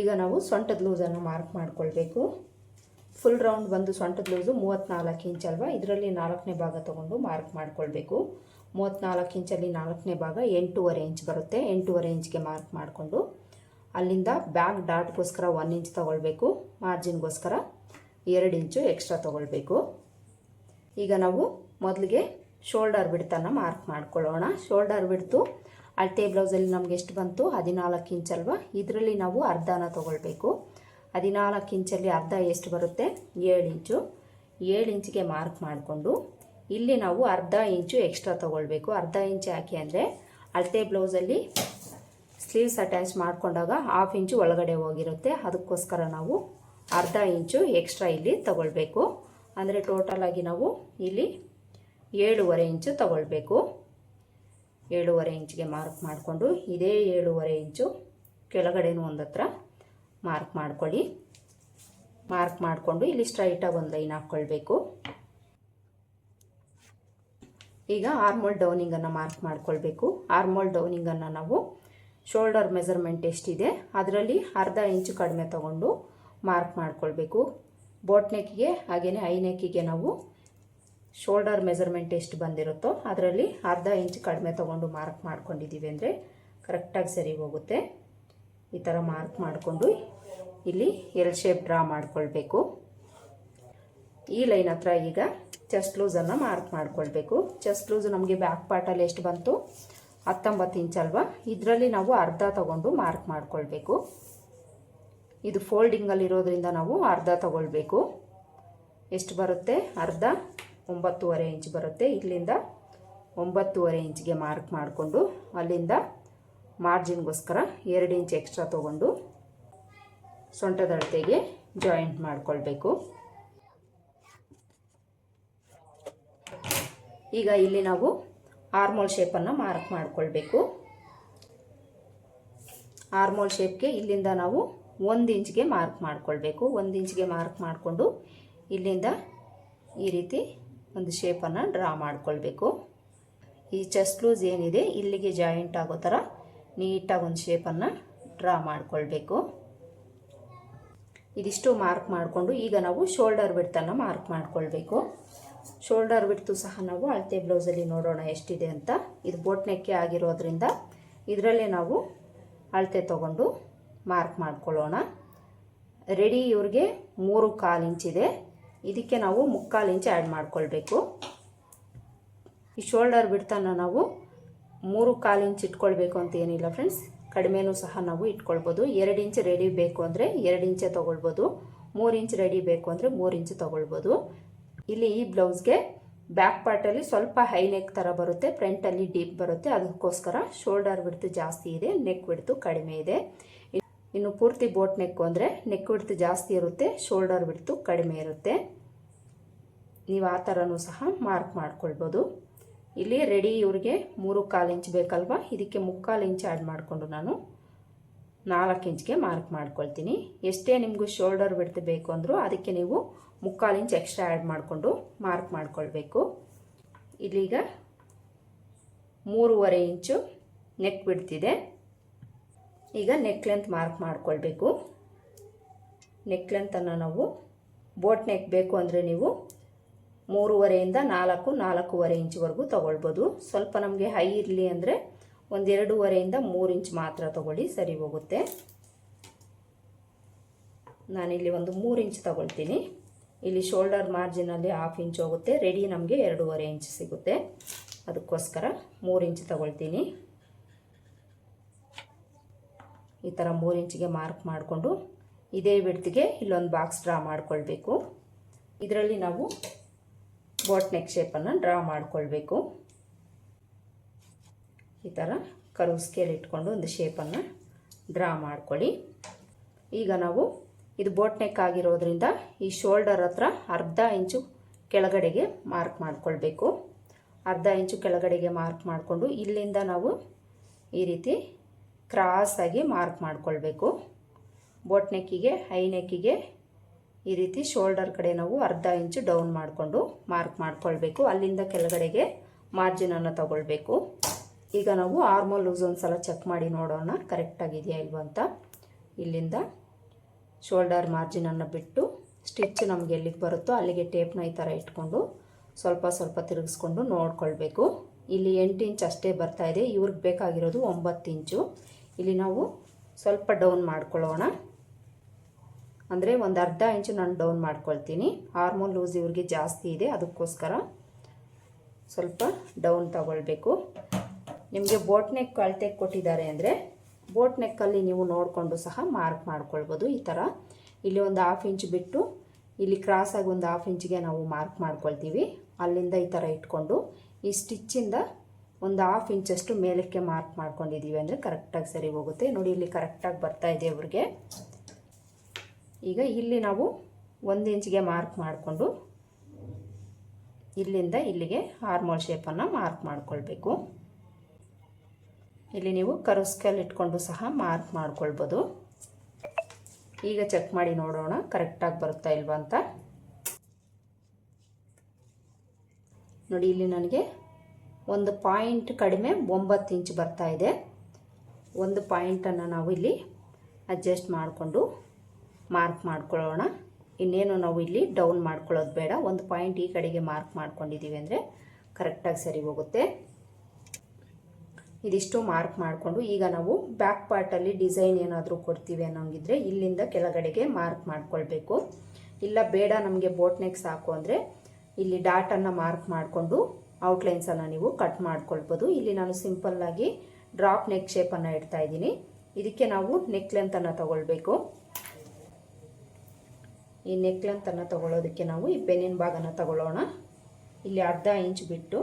ಈಗ ನಾವು ಸೊಂಟದ ಲೂಸನ್ನು ಮಾರ್ಕ್ ಮಾಡ್ಕೊಳ್ಬೇಕು. ಫುಲ್ ರೌಂಡ್ ಬಂದು ಸೊಂಟದ ಲೂಸು ಮೂವತ್ತ್ನಾಲ್ಕು ಇಂಚ್ ಅಲ್ವಾ? ಇದರಲ್ಲಿ ನಾಲ್ಕನೇ ಭಾಗ ತೊಗೊಂಡು ಮಾರ್ಕ್ ಮಾಡ್ಕೊಳ್ಬೇಕು. ಮೂವತ್ತ್ನಾಲ್ಕು ಇಂಚಲ್ಲಿ ನಾಲ್ಕನೇ ಭಾಗ ಎಂಟೂವರೆ ಇಂಚ್ ಬರುತ್ತೆ. ಎಂಟೂವರೆ ಇಂಚ್ಗೆ ಮಾರ್ಕ್ ಮಾಡಿಕೊಂಡು ಅಲ್ಲಿಂದ ಬ್ಯಾಕ್ ಡಾಟ್ಗೋಸ್ಕರ ಒನ್ ಇಂಚ್ ತೊಗೊಳ್ಬೇಕು. ಮಾರ್ಜಿನ್ಗೋಸ್ಕರ ಎರಡು ಇಂಚು ಎಕ್ಸ್ಟ್ರಾ ತೊಗೊಳ್ಬೇಕು. ಈಗ ನಾವು ಮೊದಲಿಗೆ ಶೋಲ್ಡರ್ ಬಿಡ್ತನ್ನು ಮಾರ್ಕ್ ಮಾಡ್ಕೊಳ್ಳೋಣ. ಶೋಲ್ಡರ್ ಬಿಡ್ತು ಅಳತೆ ಬ್ಲೌಸಲ್ಲಿ ನಮ್ಗೆ ಎಷ್ಟು ಬಂತು? ಹದಿನಾಲ್ಕು ಇಂಚಲ್ವಾ ಇದರಲ್ಲಿ ನಾವು ಅರ್ಧನ ತೊಗೊಳ್ಬೇಕು. ಹದಿನಾಲ್ಕು ಇಂಚಲ್ಲಿ ಅರ್ಧ ಎಷ್ಟು ಬರುತ್ತೆ? ಏಳು ಇಂಚು. ಏಳು ಇಂಚಿಗೆ ಮಾರ್ಕ್ ಮಾಡಿಕೊಂಡು ಇಲ್ಲಿ ನಾವು ಅರ್ಧ ಇಂಚು ಎಕ್ಸ್ಟ್ರಾ ತೊಗೊಳ್ಬೇಕು. ಅರ್ಧ ಇಂಚು ಯಾಕೆ ಅಂದರೆ ಅಳತೆ ಬ್ಲೌಸಲ್ಲಿ ಸ್ಲೀವ್ಸ್ ಅಟ್ಯಾಚ್ ಮಾಡಿಕೊಂಡಾಗ ಹಾಫ್ ಇಂಚು ಒಳಗಡೆ ಹೋಗಿರುತ್ತೆ. ಅದಕ್ಕೋಸ್ಕರ ನಾವು ಅರ್ಧ ಇಂಚು ಎಕ್ಸ್ಟ್ರಾ ಇಲ್ಲಿ ತಗೊಳ್ಬೇಕು. ಅಂದರೆ ಟೋಟಲಾಗಿ ನಾವು ಇಲ್ಲಿ ಏಳುವರೆ ಇಂಚು ತಗೊಳ್ಬೇಕು. ಏಳುವರೆ ಇಂಚಿಗೆ ಮಾರ್ಕ್ ಮಾಡಿಕೊಂಡು ಇದೇ ಏಳುವರೆ ಇಂಚು ಕೆಳಗಡೆನೂ ಒಂದು ಹತ್ರ ಮಾರ್ಕ್ ಮಾಡ್ಕೊಳ್ಳಿ. ಮಾರ್ಕ್ ಮಾಡಿಕೊಂಡು ಇಲ್ಲಿ ಸ್ಟ್ರೈಟಾಗಿ ಒಂದು ಲೈನ್ ಹಾಕ್ಕೊಳ್ಬೇಕು. ಈಗ ಆರ್ಮೋಲ್ ಡೌನಿಂಗನ್ನು ಮಾರ್ಕ್ ಮಾಡ್ಕೊಳ್ಬೇಕು. ಆರ್ಮೋಲ್ ಡೌನಿಂಗನ್ನು ನಾವು ಶೋಲ್ಡರ್ ಮೆಸರ್ಮೆಂಟ್ ಎಷ್ಟಿದೆ ಅದರಲ್ಲಿ ಅರ್ಧ ಇಂಚು ಕಡಿಮೆ ತಗೊಂಡು ಮಾರ್ಕ್ ಮಾಡ್ಕೊಳ್ಬೇಕು. ಬೋಟ್ ನೆಕ್ಕಿಗೆ ಹಾಗೆಯೇ ಐ ನೆಕ್ಕಿಗೆ ನಾವು ಶೋಲ್ಡರ್ ಮೆಸರ್ಮೆಂಟ್ ಎಷ್ಟು ಬಂದಿರುತ್ತೋ ಅದರಲ್ಲಿ ಅರ್ಧ ಇಂಚ್ ಕಡಿಮೆ ತೊಗೊಂಡು ಮಾರ್ಕ್ ಮಾಡ್ಕೊಂಡಿದ್ದೀವಿ ಅಂದರೆ ಕರೆಕ್ಟಾಗಿ ಸರಿ ಹೋಗುತ್ತೆ. ಈ ಥರ ಮಾರ್ಕ್ ಮಾಡಿಕೊಂಡು ಇಲ್ಲಿ ಎಲ್ ಶೇಪ್ ಡ್ರಾ ಮಾಡಿಕೊಳ್ಬೇಕು. ಈ ಲೈನ್ ಹತ್ರ ಈಗ ಚೆಸ್ಟ್ ಲೂಸನ್ನು ಮಾರ್ಕ್ ಮಾಡಿಕೊಳ್ಬೇಕು. ಚೆಸ್ಟ್ ಲೂಸ್ ನಮಗೆ ಬ್ಯಾಕ್ ಪಾರ್ಟಲ್ಲಿ ಎಷ್ಟು ಬಂತು? ಹತ್ತೊಂಬತ್ತು ಇಂಚ್ ಅಲ್ವಾ? ಇದರಲ್ಲಿ ನಾವು ಅರ್ಧ ತಗೊಂಡು ಮಾರ್ಕ್ ಮಾಡಿಕೊಳ್ಬೇಕು. ಇದು ಫೋಲ್ಡಿಂಗಲ್ಲಿರೋದ್ರಿಂದ ನಾವು ಅರ್ಧ ತಗೊಳ್ಬೇಕು. ಎಷ್ಟು ಬರುತ್ತೆ? ಅರ್ಧ. ಒಂಬತ್ತುವರೆ ಇಂಚ್ ಬರುತ್ತೆ. ಇಲ್ಲಿಂದ ಒಂಬತ್ತೂವರೆ ಇಂಚ್ಗೆ ಮಾರ್ಕ್ ಮಾಡಿಕೊಂಡು ಅಲ್ಲಿಂದ ಮಾರ್ಜಿನ್ಗೋಸ್ಕರ ಎರಡು ಇಂಚ್ ಎಕ್ಸ್ಟ್ರಾ ತೊಗೊಂಡು ಸೊಂಟದ ಅಳತೆಗೆ ಜಾಯಿಂಟ್ ಮಾಡಿಕೊಳ್ಬೇಕು. ಈಗ ಇಲ್ಲಿ ನಾವು ಆರ್ಮೋಲ್ ಶೇಪನ್ನು ಮಾರ್ಕ್ ಮಾಡಿಕೊಳ್ಬೇಕು. ಆರ್ಮೋಲ್ ಶೇಪ್ಗೆ ಇಲ್ಲಿಂದ ನಾವು ಒಂದು ಇಂಚ್ಗೆ ಮಾರ್ಕ್ ಮಾಡಿಕೊಳ್ಬೇಕು. ಒಂದು ಇಂಚ್ಗೆ ಮಾರ್ಕ್ ಮಾಡಿಕೊಂಡು ಇಲ್ಲಿಂದ ಈ ರೀತಿ ಒಂದು ಶೇಪನ್ನು ಡ್ರಾ ಮಾಡಿಕೊಳ್ಬೇಕು. ಈ ಚೆಸ್ಟ್ ಲೂಸ್ ಏನಿದೆ, ಇಲ್ಲಿಗೆ ಜಾಯಿಂಟ್ ಆಗೋ ಥರ ನೀಟಾಗಿ ಒಂದು ಶೇಪನ್ನು ಡ್ರಾ ಮಾಡಿಕೊಳ್ಬೇಕು. ಇದಿಷ್ಟು ಮಾರ್ಕ್ ಮಾಡಿಕೊಂಡು ಈಗ ನಾವು ಶೋಲ್ಡರ್ ಬಿಡ್ತನ್ನು ಮಾರ್ಕ್ ಮಾಡಿಕೊಳ್ಬೇಕು. ಶೋಲ್ಡರ್ ಬಿಡ್ತು ಸಹ ನಾವು ಅಳತೆ ಬ್ಲೌಸಲ್ಲಿ ನೋಡೋಣ ಎಷ್ಟಿದೆ ಅಂತ. ಇದು ಬೋಟ್ನೆಕ್ಕೆ ಆಗಿರೋದ್ರಿಂದ ಇದರಲ್ಲೇ ನಾವು ಅಳತೆ ತಗೊಂಡು ಮಾರ್ಕ್ ಮಾಡ್ಕೊಳ್ಳೋಣ. ರೆಡಿ ಇವ್ರಿಗೆ ಮೂರು ಕಾಲು ಇಂಚಿದೆ. ಇದಕ್ಕೆ ನಾವು ಮುಕ್ಕಾಲು ಇಂಚು ಆ್ಯಡ್ ಮಾಡ್ಕೊಳ್ಬೇಕು. ಈ ಶೋಲ್ಡರ್ ಬಿಡ್ತಾನ ನಾವು ಮೂರು ಕಾಲು ಇಂಚ್ ಇಟ್ಕೊಳ್ಬೇಕು ಅಂತ ಏನಿಲ್ಲ ಫ್ರೆಂಡ್ಸ್ ಕಡಿಮೆನೂ ಸಹ ನಾವು ಇಟ್ಕೊಳ್ಬೋದು. ಎರಡು ಇಂಚ್ ರೆಡಿ ಬೇಕು ಅಂದರೆ ಎರಡು ಇಂಚೆ ತೊಗೊಳ್ಬೋದು. ಮೂರು ಇಂಚ್ ರೆಡಿ ಬೇಕು ಅಂದರೆ ಮೂರು ಇಂಚ್ ತೊಗೊಳ್ಬೋದು. ಇಲ್ಲಿ ಈ ಬ್ಲೌಸ್ಗೆ ಬ್ಯಾಕ್ ಪಾರ್ಟಲ್ಲಿ ಸ್ವಲ್ಪ ಹೈ ನೆಕ್ ಥರ ಬರುತ್ತೆ ಫ್ರಂಟಲ್ಲಿ ಡೀಪ್ ಬರುತ್ತೆ. ಅದಕ್ಕೋಸ್ಕರ ಶೋಲ್ಡರ್ ಬಿಡ್ತು ಜಾಸ್ತಿ ಇದೆ ನೆಕ್ ಬಿಡ್ತು ಕಡಿಮೆ ಇದೆ. ಇನ್ನು ಪೂರ್ತಿ ಬೋಟ್ ನೆಕ್ ಅಂದರೆ ನೆಕ್ ಬಿಡ್ತು ಜಾಸ್ತಿ ಇರುತ್ತೆ, ಶೋಲ್ಡರ್ ಬಿಡ್ತು ಕಡಿಮೆ ಇರುತ್ತೆ. ನೀವು ಆ ಥರನೂ ಸಹ ಮಾರ್ಕ್ ಮಾಡ್ಕೊಳ್ಬೋದು. ಇಲ್ಲಿ ರೆಡಿ ಇವ್ರಿಗೆ ಮೂರು ಕಾಲು ಇಂಚ್ ಬೇಕಲ್ವಾ? ಇದಕ್ಕೆ ಮುಕ್ಕಾಲು ಇಂಚ್ ಆ್ಯಡ್ ಮಾಡಿಕೊಂಡು ನಾನು ನಾಲ್ಕು ಇಂಚ್ಗೆ ಮಾರ್ಕ್ ಮಾಡ್ಕೊಳ್ತೀನಿ. ಎಷ್ಟೇ ನಿಮಗೂ ಶೋಲ್ಡರ್ ಬಿಡ್ತು ಬೇಕು ಅಂದರೂ ಅದಕ್ಕೆ ನೀವು ಮುಕ್ಕಾಲು ಇಂಚ್ ಎಕ್ಸ್ಟ್ರಾ ಆ್ಯಡ್ ಮಾಡಿಕೊಂಡು ಮಾರ್ಕ್ ಮಾಡ್ಕೊಳ್ಬೇಕು. ಇಲ್ಲಿಗ ಮೂರುವರೆ ಇಂಚು ನೆಕ್ ಬಿಡ್ತಿದೆ ಈಗ ನೆಕ್ ಲೆಂತ್ ಮಾರ್ಕ್ ಮಾಡ್ಕೊಳ್ಬೇಕು. ನೆಕ್ ಲೆಂತನ್ನು ನಾವು ಬೋಟ್ ನೆಕ್ ಬೇಕು ಅಂದರೆ ನೀವು ಮೂರುವರೆಯಿಂದ ನಾಲ್ಕು, ನಾಲ್ಕೂವರೆ ಇಂಚ್ವರೆಗೂ ತೊಗೊಳ್ಬೋದು. ಸ್ವಲ್ಪ ನಮಗೆ ಹೈ ಇರಲಿ ಅಂದರೆ ಒಂದೆರಡೂವರೆಯಿಂದ ಮೂರು ಇಂಚ್ ಮಾತ್ರ ತೊಗೊಳ್ಳಿ, ಸರಿ ಹೋಗುತ್ತೆ. ನಾನಿಲ್ಲಿ ಒಂದು ಮೂರು ಇಂಚ್ ತೊಗೊಳ್ತೀನಿ. ಇಲ್ಲಿ ಶೋಲ್ಡರ್ ಮಾರ್ಜಿನಲ್ಲಿ ಹಾಫ್ ಇಂಚ್ ಹೋಗುತ್ತೆ. ರೆಡಿ ನಮಗೆ ಎರಡೂವರೆ ಇಂಚ್ ಸಿಗುತ್ತೆ. ಅದಕ್ಕೋಸ್ಕರ ಮೂರು ಇಂಚ್ ತಗೊಳ್ತೀನಿ. ಈ ಥರ ಮೂರು ಇಂಚಿಗೆ ಮಾರ್ಕ್ ಮಾಡಿಕೊಂಡು ಇದೇ ಬಿಡ್ತಿಗೆ ಇಲ್ಲೊಂದು ಬಾಕ್ಸ್ ಡ್ರಾ ಮಾಡಿಕೊಳ್ಬೇಕು. ಇದರಲ್ಲಿ ನಾವು ಬೋಟ್ ನೆಕ್ ಶೇಪನ್ನು ಡ್ರಾ ಮಾಡಿಕೊಳ್ಬೇಕು. ಈ ಥರ ಕರು ಸ್ಕೇಲ್ ಇಟ್ಕೊಂಡು ಒಂದು ಶೇಪನ್ನು ಡ್ರಾ ಮಾಡ್ಕೊಳ್ಳಿ. ಈಗ ನಾವು ಇದು ಬೋಟ್ ನೆಕ್ ಆಗಿರೋದ್ರಿಂದ ಈ ಶೋಲ್ಡರ್ ಹತ್ರ ಅರ್ಧ ಇಂಚು ಕೆಳಗಡೆಗೆ ಮಾರ್ಕ್ ಮಾಡಿಕೊಳ್ಬೇಕು. ಅರ್ಧ ಇಂಚು ಕೆಳಗಡೆಗೆ ಮಾರ್ಕ್ ಮಾಡಿಕೊಂಡು ಇಲ್ಲಿಂದ ನಾವು ಈ ರೀತಿ ಕ್ರಾಸಾಗಿ ಮಾರ್ಕ್ ಮಾಡಿಕೊಳ್ಬೇಕು. ಬೋಟ್ ನೆಕ್ಕಿಗೆ ಹೈ ನೆಕ್ಕಿಗೆ ಈ ರೀತಿ ಶೋಲ್ಡರ್ ಕಡೆ ನಾವು ಅರ್ಧ ಇಂಚು ಡೌನ್ ಮಾಡಿಕೊಂಡು ಮಾರ್ಕ್ ಮಾಡ್ಕೊಳ್ಬೇಕು. ಅಲ್ಲಿಂದ ಕೆಳಗಡೆಗೆ ಮಾರ್ಜಿನನ್ನು ತಗೊಳ್ಬೇಕು. ಈಗ ನಾವು ಆರ್ಮೋಲ್ ಲೂಸ್ ಒಂದು ಸಲ ಚೆಕ್ ಮಾಡಿ ನೋಡೋಣ. ಕರೆಕ್ಟಾಗಿದೆಯಾ ಇಲ್ವ ಅಂತ. ಇಲ್ಲಿಂದ ಶೋಲ್ಡರ್ ಮಾರ್ಜಿನನ್ನು ಬಿಟ್ಟು ಸ್ಟಿಚ್ ನಮಗೆ ಎಲ್ಲಿಗೆ ಬರುತ್ತೋ ಅಲ್ಲಿಗೆ ಟೇಪ್ನ ಈ ಥರ ಇಟ್ಕೊಂಡು ಸ್ವಲ್ಪ ಸ್ವಲ್ಪ ತಿರುಗಿಸ್ಕೊಂಡು ನೋಡ್ಕೊಳ್ಬೇಕು. ಇಲ್ಲಿ ಎಂಟು ಇಂಚ್ ಅಷ್ಟೇ ಬರ್ತಾ ಇದೆ. ಇವ್ರಿಗೆ ಬೇಕಾಗಿರೋದು ಒಂಬತ್ತು ಇಂಚು. ಇಲ್ಲಿ ನಾವು ಸ್ವಲ್ಪ ಡೌನ್ ಮಾಡ್ಕೊಳ್ಳೋಣ. ಅಂದರೆ ಒಂದು ಅರ್ಧ ಇಂಚು ನಾನು ಡೌನ್ ಮಾಡ್ಕೊಳ್ತೀನಿ. ಹಾರ್ಮೋನ್ ಲೂಸ್ ಇವ್ರಿಗೆ ಜಾಸ್ತಿ ಇದೆ, ಅದಕ್ಕೋಸ್ಕರ ಸ್ವಲ್ಪ ಡೌನ್ ತಗೊಳ್ಬೇಕು. ನಿಮಗೆ ಬೋಟ್ ನೆಕ್ ಅಳತೆ ಕೊಟ್ಟಿದ್ದಾರೆ ಅಂದರೆ ಬೋಟ್ ನೆಕ್ಕಲ್ಲಿ ನೀವು ನೋಡಿಕೊಂಡು ಸಹ ಮಾರ್ಕ್ ಮಾಡ್ಕೊಳ್ಬೋದು ಈ ಥರ ಇಲ್ಲಿ ಒಂದು ಹಾಫ್ ಇಂಚ್ ಬಿಟ್ಟು ಇಲ್ಲಿ ಕ್ರಾಸಾಗಿ ಒಂದು ಹಾಫ್ ಇಂಚಿಗೆ ನಾವು ಮಾರ್ಕ್ ಮಾಡ್ಕೊಳ್ತೀವಿ. ಅಲ್ಲಿಂದ ಈ ಥರ ಇಟ್ಕೊಂಡು ಈ ಸ್ಟಿಚ್ಚಿಂದ ಒಂದು ಹಾಫ್ ಇಂಚಷ್ಟು ಮೇಲಕ್ಕೆ ಮಾರ್ಕ್ ಮಾಡ್ಕೊಂಡಿದ್ದೀವಿ ಅಂದರೆ ಕರೆಕ್ಟಾಗಿ ಸರಿ ಹೋಗುತ್ತೆ. ನೋಡಿ ಇಲ್ಲಿ ಕರೆಕ್ಟಾಗಿ ಬರ್ತಾ ಇದೆ ಅವ್ರಿಗೆ ಈಗ ಇಲ್ಲಿ ನಾವು ಒಂದು ಇಂಚಿಗೆ ಮಾರ್ಕ್ ಮಾಡಿಕೊಂಡು ಇಲ್ಲಿಂದ ಇಲ್ಲಿಗೆ ಹಾರ್ಮೋಲ್ ಶೇಪನ್ನು ಮಾರ್ಕ್ ಮಾಡಿಕೊಳ್ಬೇಕು. ಇಲ್ಲಿ ನೀವು ಕರುಸ್ಕಲ್ ಇಟ್ಕೊಂಡು ಸಹ ಮಾರ್ಕ್ ಮಾಡ್ಕೊಳ್ಬೋದು. ಈಗ ಚೆಕ್ ಮಾಡಿ ನೋಡೋಣ ಕರೆಕ್ಟಾಗಿ ಬರುತ್ತಾ ಇಲ್ವಾ ಅಂತ. ನೋಡಿ ಇಲ್ಲಿ ನನಗೆ ಒಂದು ಪಾಯಿಂಟ್ ಕಡಿಮೆ ಒಂಬತ್ತು ಇಂಚ್ ಬರ್ತಾ ಇದೆ. ಒಂದು ಪಾಯಿಂಟನ್ನು ನಾವು ಇಲ್ಲಿ ಅಡ್ಜಸ್ಟ್ ಮಾಡಿಕೊಂಡು ಮಾರ್ಕ್ ಮಾಡ್ಕೊಳ್ಳೋಣ. ಇನ್ನೇನು ನಾವು ಇಲ್ಲಿ ಡೌನ್ ಮಾಡ್ಕೊಳ್ಳೋದು ಬೇಡ. ಒಂದು ಪಾಯಿಂಟ್ ಈ ಕಡೆಗೆ ಮಾರ್ಕ್ ಮಾಡ್ಕೊಂಡಿದ್ದೀವಿ ಅಂದರೆ ಕರೆಕ್ಟಾಗಿ ಸರಿ ಹೋಗುತ್ತೆ. ಇದಿಷ್ಟು ಮಾರ್ಕ್ ಮಾಡಿಕೊಂಡು ಈಗ ನಾವು ಬ್ಯಾಕ್ ಪಾರ್ಟಲ್ಲಿ ಡಿಸೈನ್ ಏನಾದರೂ ಕೊಡ್ತೀವಿ ಅನ್ನೋಂಗಿದ್ರೆ ಇಲ್ಲಿಂದ ಕೆಳಗಡೆಗೆ ಮಾರ್ಕ್ ಮಾಡ್ಕೊಳ್ಬೇಕು. ಇಲ್ಲ ಬೇಡ ನಮಗೆ ಬೋಟ್ ನೆಕ್ ಸಾಕು ಅಂದರೆ ಇಲ್ಲಿ ಡಾಟನ್ನು ಮಾರ್ಕ್ ಮಾಡಿಕೊಂಡು ಔಟ್ಲೈನ್ಸನ್ನು ನೀವು ಕಟ್ ಮಾಡ್ಕೊಳ್ಬೋದು. ಇಲ್ಲಿ ನಾನು ಸಿಂಪಲ್ಲಾಗಿ ಡ್ರಾಪ್ ನೆಕ್ ಶೇಪನ್ನು ಇಡ್ತಾ ಇದ್ದೀನಿ. ಇದಕ್ಕೆ ನಾವು ನೆಕ್ ಲೆಂತನ್ನು ತಗೊಳ್ಬೇಕು. ಈ ನೆಕ್ಲೆಂತನ್ನು ತಗೊಳ್ಳೋದಕ್ಕೆ ನಾವು ಈ ಬೆನ್ನಿನ ಭಾಗನ ತಗೊಳ್ಳೋಣ. ಇಲ್ಲಿ ಅರ್ಧ ಇಂಚ್ ಬಿಟ್ಟು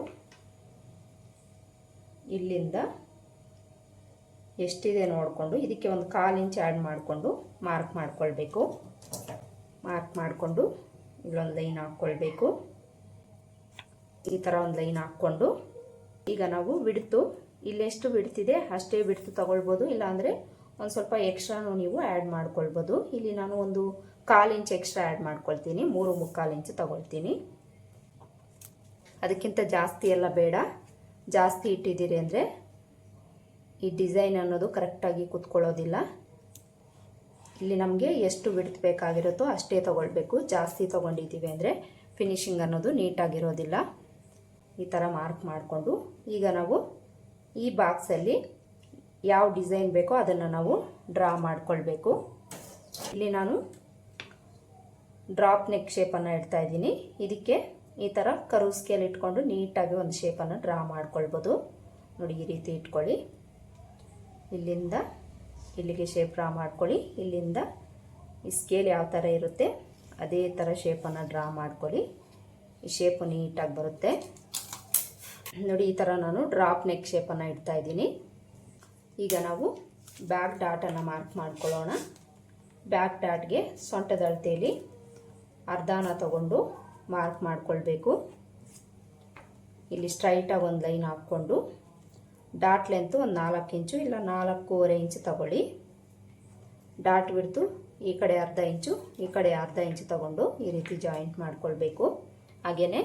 ಇಲ್ಲಿಂದ ಎಷ್ಟಿದೆ ನೋಡಿಕೊಂಡು ಇದಕ್ಕೆ ಒಂದು ಕಾಲು ಇಂಚ್ ಆ್ಯಡ್ ಮಾಡಿಕೊಂಡು ಮಾರ್ಕ್ ಮಾಡ್ಕೊಳ್ಬೇಕು. ಮಾರ್ಕ್ ಮಾಡಿಕೊಂಡು ಇಲ್ಲೊಂದು ಲೈನ್ ಹಾಕ್ಕೊಳ್ಬೇಕು. ಈ ಥರ ಒಂದು ಲೈನ್ ಹಾಕ್ಕೊಂಡು ಈಗ ನಾವು ಬಿಡ್ತು. ಇಲ್ಲೆಷ್ಟು ಬಿಡ್ತಿದೆ ಅಷ್ಟೇ ಬಿಡ್ತು ತಗೊಳ್ಬೋದು. ಇಲ್ಲಾಂದರೆ ಒಂದು ಸ್ವಲ್ಪ ಎಕ್ಸ್ಟ್ರಾನು ನೀವು ಆ್ಯಡ್ ಮಾಡ್ಕೊಳ್ಬೋದು. ಇಲ್ಲಿ ನಾನು ಒಂದು ಕಾಲು ಇಂಚ್ ಎಕ್ಸ್ಟ್ರಾ ಆ್ಯಡ್ ಮಾಡ್ಕೊಳ್ತೀನಿ. ಮೂರು ಮುಕ್ಕಾಲು ಇಂಚು ತಗೊಳ್ತೀನಿ. ಅದಕ್ಕಿಂತ ಜಾಸ್ತಿ ಎಲ್ಲ ಬೇಡ. ಜಾಸ್ತಿ ಇಟ್ಟಿದ್ದೀರಿ ಅಂದರೆ ಈ ಡಿಸೈನ್ ಅನ್ನೋದು ಕರೆಕ್ಟಾಗಿ ಕೂತ್ಕೊಳ್ಳೋದಿಲ್ಲ. ಇಲ್ಲಿ ನಮಗೆ ಎಷ್ಟು ಬಿಡ್ತು ಬೇಕಾಗಿರುತ್ತೋ ಅಷ್ಟೇ ತೊಗೊಳ್ಬೇಕು. ಜಾಸ್ತಿ ತೊಗೊಂಡಿದ್ದೀವಿ ಅಂದರೆ ಫಿನಿಶಿಂಗ್ ಅನ್ನೋದು ನೀಟಾಗಿರೋದಿಲ್ಲ ಈ ಥರ ಮಾರ್ಕ್ ಮಾಡಿಕೊಂಡು ಈಗ ನಾವು ಈ ಬಾಕ್ಸಲ್ಲಿ ಯಾವ ಡಿಸೈನ್ ಬೇಕೋ ಅದನ್ನು ನಾವು ಡ್ರಾ ಮಾಡಿಕೊಳ್ಬೇಕು. ಇಲ್ಲಿ ನಾನು ಡ್ರಾಪ್ ನೆಕ್ ಶೇಪನ್ನು ಇಡ್ತಾ ಇದ್ದೀನಿ. ಇದಕ್ಕೆ ಈ ಥರ ಕರು ಸ್ಕೇಲ್ ಇಟ್ಕೊಂಡು ನೀಟಾಗಿ ಒಂದು ಶೇಪನ್ನು ಡ್ರಾ ಮಾಡ್ಕೊಳ್ಬೋದು. ನೋಡಿ ಈ ರೀತಿ ಇಟ್ಕೊಳ್ಳಿ. ಇಲ್ಲಿಂದ ಇಲ್ಲಿಗೆ ಶೇಪ್ ಡ್ರಾ ಮಾಡ್ಕೊಳ್ಳಿ. ಇಲ್ಲಿಂದ ಈ ಸ್ಕೇಲ್ ಯಾವ ಥರ ಇರುತ್ತೆ ಅದೇ ಥರ ಶೇಪನ್ನು ಡ್ರಾ ಮಾಡ್ಕೊಳ್ಳಿ. ಈ ಶೇಪು ನೀಟಾಗಿ ಬರುತ್ತೆ. ನೋಡಿ, ಈ ಥರ ನಾನು ಡ್ರಾಪ್ ನೆಕ್ ಶೇಪನ್ನು ಇಡ್ತಾ ಇದ್ದೀನಿ. ಈಗ ನಾವು ಬ್ಯಾಕ್ ಡಾಟನ್ನು ಮಾರ್ಕ್ ಮಾಡ್ಕೊಳ್ಳೋಣ. ಬ್ಯಾಕ್ ಡಾಟ್ಗೆ ಸೊಂಟದ ಅಳತೆಯಲ್ಲಿ ಅರ್ಧನ ತಗೊಂಡು ಮಾರ್ಕ್ ಮಾಡಿಕೊಳ್ಬೇಕು. ಇಲ್ಲಿ ಸ್ಟ್ರೈಟಾಗಿ ಒಂದು ಲೈನ್ ಹಾಕ್ಕೊಂಡು ಡಾಟ್ ಲೆಂತು ಒಂದು ನಾಲ್ಕು ಇಂಚು ಇಲ್ಲ ನಾಲ್ಕೂವರೆ ಇಂಚು ತಗೊಳ್ಳಿ. ಡಾಟ್ ಬಿಡ್ತು ಈ ಕಡೆ ಅರ್ಧ ಇಂಚು, ಈ ಕಡೆ ಅರ್ಧ ಇಂಚು ತಗೊಂಡು ಈ ರೀತಿ ಜಾಯಿಂಟ್ ಮಾಡಿಕೊಳ್ಬೇಕು. ಹಾಗೆಯೇ